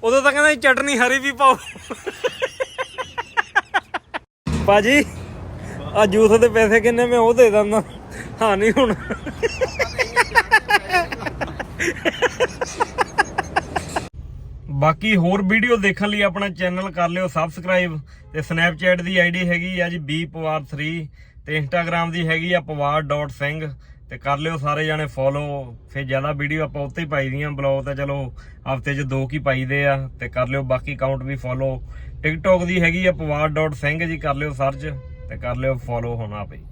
ਉਦੋਂ ਤਾਂ ਕਹਿੰਦਾ ਚਟਨੀ ਹਰੀ ਵੀ ਪਾਓ। ਭਾਜੀ ਆ ਜੂਸ ਦੇ ਪੈਸੇ ਕਿੰਨੇ ਮੈਂ ਉਹ ਦੇ ਦਿੰਦਾ। ਹਾਂ, ਨਹੀਂ ਹੁਣ। ਬਾਕੀ ਹੋਰ ਵੀਡੀਓ ਦੇਖਣ ਲਈ ਆਪਣਾ ਚੈਨਲ ਕਰ ਲਿਓ ਸਬਸਕ੍ਰਾਈਬ ਤੇ ਸਨੈਪਚੈਟ ਦੀ ਆਈਡੀ ਹੈਗੀ ਆ ਜੀ ਬੀ ਪਵਾਰ 3 ਤੇ ਇੰਸਟਾਗ੍ਰam ਦੀ ਹੈਗੀ ਆ ਪਵਾਰ.ਸਿੰਘ ਤੇ ਕਰ ਲਿਓ ਸਾਰੇ ਜਾਣੇ ਫੋਲੋ ਫਿਰ ਜ਼ਿਆਦਾ ਵੀਡੀਓ ਆਪਾਂ ਉੱਤੇ ਹੀ ਪਾਈ ਦੀਆਂ ਬਲੌਗ ਤਾਂ ਚਲੋ ਹਫ਼ਤੇ 'ਚ ਦੋ ਕੀ ਪਾਈਦੇ ਆ, ਤੇ ਕਰ ਲਿਓ ਬਾਕੀ ਅਕਾਊਂਟ ਵੀ ਫੋਲੋ ਟਿਕਟੋਕ ਦੀ ਹੈਗੀ ਆ ਪਵਾਰ.ਸਿੰਘ ਜੀ, ਕਰ ਲਿਓ ਸਰਚ ਤੇ ਕਰ ਲਿਓ ਫੋਲੋ ਹੋਣਾ ਪਈ